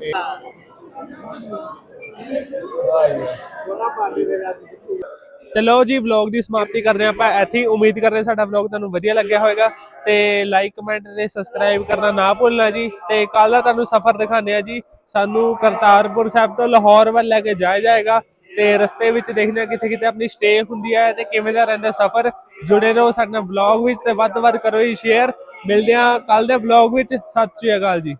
ਤੇ ਤੇ ਲਓ ਜੀ ਵਲੌਗ ਦੀ ਸਮਾਪਤੀ ਕਰਦੇ ਹਾਂ ਆਪਾਂ। ਇੱਥੇ ਉਮੀਦ ਕਰ ਰਹੇ ਸਾਡਾ ਵਲੌਗ ਤੁਹਾਨੂੰ ਵਧੀਆ ਲੱਗਿਆ ਹੋਵੇਗਾ। ਤੇ ਲਾਈਕ ਕਮੈਂਟ ਤੇ ਸਬਸਕ੍ਰਾਈਬ ਕਰਨਾ ਨਾ ਭੁੱਲਣਾ ਜੀ। ਤੇ ਕੱਲ ਦਾ ਤੁਹਾਨੂੰ ਸਫ਼ਰ ਦਿਖਾਉਂਦੇ ਆ ਜੀ। ਸਾਨੂੰ ਕਰਤਾਰਪੁਰ ਸਾਹਿਬ ਤੋਂ ਲਾਹੌਰ ਵੱਲ ਲੈ ਕੇ ਜਾਇਆ ਜਾਏਗਾ। ਤੇ ਰਸਤੇ ਵਿੱਚ ਦੇਖਦੇ ਹਾਂ ਕਿੱਥੇ ਕਿੱਥੇ ਆਪਣੀ ਸਟੇ ਹੁੰਦੀ ਹੈ ਤੇ ਕਿਵੇਂ ਦਾ ਰਹਿੰਦਾ ਸਫ਼ਰ। ਜੁੜੇ ਰਹੋ ਸਾਡੇ ਨਾਲ ਵਲੌਗ ਵਿੱਚ ਤੇ ਵੱਧ ਤੋਂ ਵੱਧ ਕਰੋ ਜੀ ਸ਼ੇਅਰ ਮਿਲਦੇ ਹਾਂ ਕੱਲ ਦੇ ਵਲੌਗ ਵਿੱਚ। ਸਤਿ ਸ਼੍ਰੀ ਅਕਾਲ ਜੀ।